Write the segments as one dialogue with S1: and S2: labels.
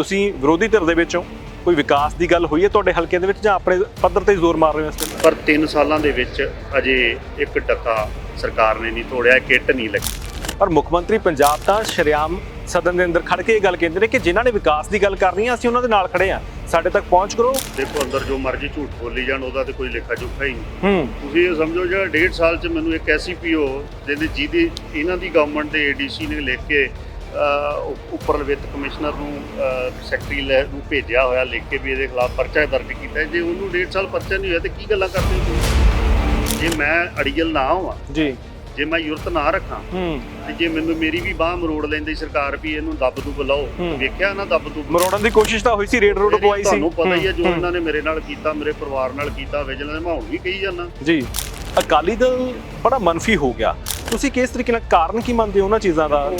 S1: ਤੁਸੀਂ ਵਿਰੋਧੀ ਧਿਰ ਦੇ ਵਿੱਚੋਂ ਕੋਈ ਵਿਕਾਸ ਦੀ ਗੱਲ ਹੋਈ ਹੈ ਤੁਹਾਡੇ ਹਲਕੇ ਦੇ ਵਿੱਚ ਜਾਂ ਆਪਣੇ ਪੱਧਰ ਤੇ ਹੀ ਜ਼ੋਰ ਮਾਰ ਰਹੇ ਹੋ ਇਸ ਵੇਲੇ?
S2: ਪਰ 3 ਸਾਲਾਂ ਦੇ ਵਿੱਚ ਅਜੇ ਇੱਕ ਟੱਕਾ ਸਰਕਾਰ ਨੇ ਨਹੀਂ ਤੋੜਿਆ ਕਿੱਟ ਨਹੀਂ ਲੱਗੀ।
S1: ਪਰ ਮੁੱਖ ਮੰਤਰੀ ਪੰਜਾਬ ਤਾਂ ਸ਼ਰਿਆਮ ਸਦਨ ਦੇ ਅੰਦਰ ਖੜ ਕੇ ਇਹ ਗੱਲ ਕਹਿੰਦੇ ਨੇ ਕਿ ਜਿਨ੍ਹਾਂ ਨੇ ਵਿਕਾਸ ਦੀ ਗੱਲ ਕਰਨੀ ਹੈ ਅਸੀਂ ਉਹਨਾਂ ਦੇ ਨਾਲ ਖੜੇ ਆ। ਸਾਡੇ ਤੱਕ ਪਹੁੰਚ ਕਰੋ।
S2: ਦੇਖੋ ਅੰਦਰ ਜੋ ਮਰਜ਼ੀ ਝੂਠ ਬੋਲੀ ਜਾਣ ਉਹਦਾ ਤੇ ਕੋਈ ਲੇਖਾ ਜੋਖਾ ਹੀ ਨਹੀਂ।
S1: ਹੂੰ।
S2: ਤੁਸੀਂ ਇਹ ਸਮਝੋ ਜਿਹੜਾ ਡੇਢ ਸਾਲ ਚ ਮੈਨੂੰ ਇੱਕ ਐਸਸੀਪੀਓ ਜਿਹਦੇ ਜਿਹਦੀ ਇਹਨਾਂ ਦੀ ਗਵਰਨਮੈਂਟ ਦੇ ਏਡੀਸੀ ਨੇ ਲਿਖ ਕੇ ਉੱਪਰ ਵਿੱਤ ਕਮਿਸ਼ਨਰ ਨੂੰ ਸੈਕਟਰੀ ਲੈ ਨੂੰ ਭੇਜਿਆ ਹੋਇਆ ਲਿਖ ਕੇ ਵੀ ਇਹਦੇ ਖਿਲਾਫ ਪਰਚਾ ਦਰਜ ਕੀਤਾ ਹੈ। ਜੇ ਉਹਨੂੰ ਡੇਢ ਸਾਲ ਪਰਚਾ ਨਹੀਂ ਹੋਇਆ ਤੇ ਕੀ ਗੱਲਾਂ ਕਰਦੇ ਹੋ ਜੇ ਮੈਂ ਅੜੀਅਲ ਨਾ ਹੋਵਾਂ
S1: ਜੀ।
S2: ਜੇ ਮੈਂ ਯੁਰਤ ਨਾ ਰੱਖਾਂ
S1: ਹੂੰ।
S2: ਤੇ ਜੇ ਮੈਨੂੰ ਮੇਰੀ ਵੀ ਬਾਹ ਮਰੋੜ ਲੈਂਦੀ ਸਰਕਾਰ ਵੀ ਇਹਨੂੰ ਦੱਬ ਦੁੱਬ ਲਾਓ
S1: ਹੂੰ।
S2: ਵੇਖਿਆ ਨਾ ਦੱਬ ਦੁੱਬ।
S1: ਮਰੋੜਨ ਦੀ ਕੋਸ਼ਿਸ਼ ਤਾਂ ਹੋਈ ਸੀ ਰੇਡ ਰੋਡ ਪਵਾਈ ਸੀ।
S2: ਤੁਹਾਨੂੰ ਪਤਾ ਹੀ ਹੈ ਜੋ
S1: ਹੂੰ,
S2: ਇਹਨਾਂ ਨੇ ਮੇਰੇ ਨਾਲ ਕੀਤਾ ਮੇਰੇ ਪਰਿਵਾਰ ਨਾਲ ਕੀਤਾ ਵਿਜੀਲੈਂਸ ਮੈਂ ਹੁਣ ਵੀ ਕਹੀ ਜਾਂਦਾ।
S1: ਜੀ। ਅਕਾਲੀ ਦਲ ਬੜਾ ਮਨਫੀ ਹੋ ਗਿਆ। ਤੁਸੀਂ ਕਿਸ ਤਰੀਕੇ ਨਾਲ ਕਾਰਨ ਕੀ ਮੰਨਦੇ ਹੋ ਉਹਨਾਂ ਚੀਜ਼ਾਂ ਦਾ?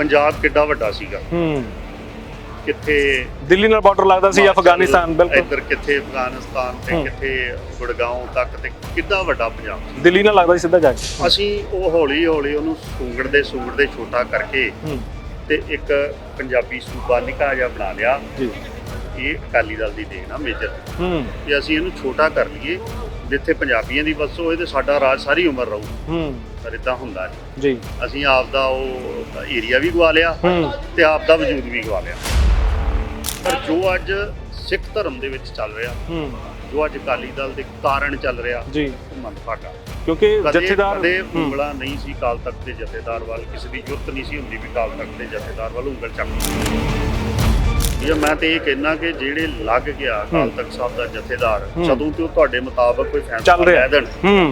S2: ਪੰਜਾਬ ਕਿੱਡਾ ਵੱਡਾ ਸੀਗਾ।
S1: ਹੂੰ।
S2: ਕਿੱਥੇ
S1: ਦਿੱਲੀ ਨਾਲ ਬਾਰਡਰ ਲੱਗਦਾ ਸੀ ਅਫਗਾਨਿਸਤਾਨ ਬਿਲਕੁਲ।
S2: ਇੱਧਰ ਕਿੱਥੇ ਅਫਗਾਨਿਸਤਾਨ ਤੇ। ਕਿੱਥੇ ਗੁੜਗਾਉਂ ਤੱਕ ਤੇ ਕਿੱਡਾ ਵੱਡਾ ਪੰਜਾਬ।
S1: ਦਿੱਲੀ ਨਾਲ ਲੱਗਦਾ ਸੀ ਸਿੱਧਾ ਜਾ ਕੇ।
S2: ਅਸੀਂ ਉਹ ਹੌਲੀ ਹੌਲੀ ਉਹਨੂੰ ਸੁੰਗੜਦੇ ਸੁੰਗੜਦੇ ਛੋਟਾ ਕਰਕੇ
S1: ਹੂੰ।
S2: ਤੇ ਇੱਕ ਪੰਜਾਬੀ ਸੂਬਾ ਨਿੱਕਾ ਜਿਹਾ ਬਣਾ ਲਿਆ।
S1: ਜੀ।
S2: ਇਹ ਅਕਾਲੀ ਦਲ ਦੀ ਦੇਣ ਆ ਮੇਜਰ
S1: ਹੂੰ।
S2: ਕਿ ਅਸੀਂ ਇਹਨੂੰ ਛੋਟਾ ਕਰ ਲਈਏ। ਜਿੱਥੇ ਪੰਜਾਬੀਆਂ ਦੀ ਵਸੋਂ ਹੋਏ ਤੇ ਸਾਡਾ ਰਾਜ ਸਾਰੀ ਉਮਰ ਰਹੂ।
S1: ਹੂੰ।
S2: ਪਰ ਇਦਾਂ ਹੁੰਦਾ ਨਹੀਂ।
S1: ਜੀ।
S2: ਅਸੀਂ ਆਪ ਦਾ ਉਹ ਏਰੀਆ ਵੀ ਗਵਾ ਲਿਆ ਤੇ ਆਪ ਦਾ ਵਜੂਦ ਵੀ ਗਵਾ ਲਿਆ। ਪਰ ਜੋ ਅੱਜ ਸਿੱਖ ਧਰਮ ਦੇ ਵਿੱਚ ਚੱਲ ਰਿਹਾ
S1: ਹੂੰ।
S2: ਜੋ ਅੱਜ ਅਕਾਲੀ ਦਲ ਦੇ ਕਾਰਨ ਚੱਲ ਰਿਹਾ
S1: ਜੀ।
S2: ਮੰਦਭਾਗਾ।
S1: ਕਿਉਂਕਿ ਜਥੇਦਾਰ ਹੂੰ,
S2: ਉਂਗਲਾਂ ਨਹੀਂ ਸੀ ਕਾਲ ਤਖਤ ਦੇ ਜਥੇਦਾਰ ਵੱਲ ਕਿਸੇ ਦੀ ਜੁਰਤ ਨਹੀਂ ਸੀ ਹੁੰਦੀ ਵੀ ਕਾਲ ਤਖਤ ਦੇ ਜਥੇਦਾਰ ਵੱਲ ਉਂਗਲ ਚੱਕ ਇਹ ਮੈਂ ਤੇ ਇਹ ਕਹਿਣਾ ਕਿ ਜਿਹੜੇ ਲੱਗ ਗਿਆ ਅਕਾਲ। ਤਖਤ ਸਾਹਿਬ ਦਾ ਜਥੇਦਾਰ। ਜਦੋਂ ਤੇ ਉਹ ਤੁਹਾਡੇ ਮੁਤਾਬਕ ਕੋਈ ਫੈਸਲਾ। ਲੈ ਦੇਣ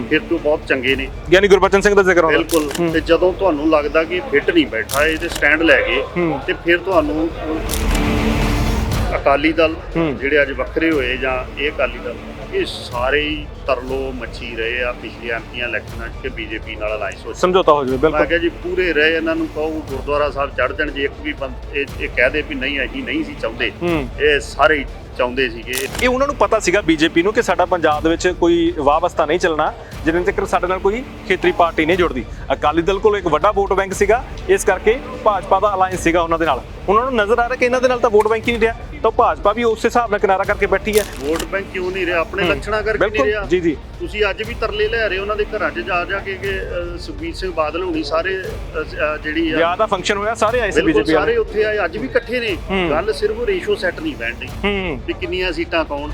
S2: ਫਿਰ ਤੋਂ ਬਹੁਤ ਚੰਗੇ ਨੇ
S1: ਗਿਆਨੀ ਗੁਰਬਚਨ ਸਿੰਘ ਦਾ ਜ਼ਿਕਰ ਆਉਂਦਾ
S2: ਬਿਲਕੁਲ। ਤੇ ਜਦੋਂ ਤੁਹਾਨੂੰ ਲੱਗਦਾ ਕਿ ਫਿੱਟ ਨਹੀਂ ਬੈਠਾ ਇਹਦੇ ਸਟੈਂਡ ਲੈ ਗਏ ਤੇ ਫਿਰ ਤੁਹਾਨੂੰ ਅਕਾਲੀ ਦਲ। ਜਿਹੜੇ ਅੱਜ ਵੱਖਰੇ ਹੋਏ ਜਾਂ ਇਹ ਅਕਾਲੀ ਦਲ ਇਹ ਸਾਰੇ ਹੀ ਤਰਲੋ ਮੱਛੀ ਰਹੇ ਆ ਪਿਛਲੇ ਐਮਪੀਆਂ ਇਲੈਕਸ਼ਨਾਂ 'ਚ ਕਿ ਬੀਜੇਪੀ ਨਾਲ ਅਲਾਈਅੰਸ ਹੋ
S1: ਸਮਝੌਤਾ ਹੋ ਜਾਵੇ
S2: ਮੈਂ
S1: ਬਿਲਕੁਲ।
S2: ਕਿਹਾ ਜੀ ਪੂਰੇ ਰਹੇ ਇਹਨਾਂ ਨੂੰ ਕਹੋ ਗੁਰਦੁਆਰਾ ਸਾਹਿਬ ਚੜ ਜਾਣ ਜੇ ਇੱਕ ਵੀ ਬੰਦ ਇਹ ਇਹ ਕਹਿ ਦੇ ਵੀ ਨਹੀਂ ਅਸੀਂ ਨਹੀਂ ਸੀ ਚਾਹੁੰਦੇ।
S1: ਹੂੰ।
S2: ਇਹ ਸਾਰੇ ਹੀ ਚਾਹੁੰਦੇ ਸੀਗੇ।
S1: ਇਹ ਉਹਨਾਂ ਨੂੰ ਪਤਾ ਸੀਗਾ ਬੀਜੇਪੀ ਨੂੰ ਕਿ ਸਾਡਾ ਪੰਜਾਬ ਦੇ ਵਿੱਚ ਕੋਈ ਵਾਵਸਤਾ ਨਹੀਂ ਚੱਲਣਾ ਜਿੰਨੇ ਤੱਕ ਸਾਡੇ ਨਾਲ ਕੋਈ ਖੇਤਰੀ ਪਾਰਟੀ ਨਹੀਂ ਜੁੜਦੀ। ਅਕਾਲੀ ਦਲ ਕੋਲ ਇੱਕ ਵੱਡਾ ਵੋਟ ਬੈਂਕ ਸੀਗਾ ਇਸ ਕਰਕੇ ਭਾਜਪਾ ਦਾ ਅਲਾਈਅੰਸ ਸੀਗਾ ਉਹਨਾਂ ਦੇ ਨਾਲ। ਉਹਨਾਂ ਨੂੰ ਨਜ਼ਰ ਆ ਰਿਹਾ ਕਿ ਇਹਨਾਂ ਦੇ ਨਾਲ ਤਾਂ ਵੋਟ ਬੈਂਕ ਹੀ ਨਹੀਂ ਰਿਹਾ ਤਾਂ ਭਾਜਪਾ ਵੀ ਉਸ ਹਿਸਾਬ ਨਾਲ ਕਿਨਾਰਾ ਕਰਕੇ ਬੈਠੀ ਹੈ।
S2: ਵੋਟ ਬੈਂਕ ਕਿਉਂ ਨਹੀਂ ਰਿਹਾ? ਆਪਣੇ। ਲੱਛਣਾਂ ਕਰਕੇ ਨਹੀਂ ਰਿਹਾ।
S1: ਜੀ ਜੀ।
S2: ਤੁਸੀਂ ਅੱਜ ਵੀ ਤਰਲੇ ਲੈ ਰਹੇ ਉਹਨਾਂ ਦੇ ਘਰਾਂ 'ਚ ਜਾ ਜਾ ਕੇ ਕਿ ਸੁਖਬੀਰ ਸਿੰਘ ਬਾਦਲ ਹੋਣੀ ਸਾਰੇ ਜਿਹੜੀ ਆ
S1: ਵਿਆਹ ਦਾ ਫੰਕਸ਼ਨ ਹੋਇਆ ਸਾਰੇ ਆਏ ਸੀ ਬੀਜੇਪੀ
S2: ਸਾਰੇ ਉੱਥੇ ਆਏ ਅੱਜ ਵੀ ਇਕੱਠੇ ਨੇ। ਗੱਲ ਸਿਰਫ ਰੇਸ਼ੋ ਸੈੱਟ ਨਹੀਂ ਬੈਠ ਰਹੀ। ਵੀ ਕਿੰਨੀਆਂ ਸੀਟਾਂ ਕੌਣ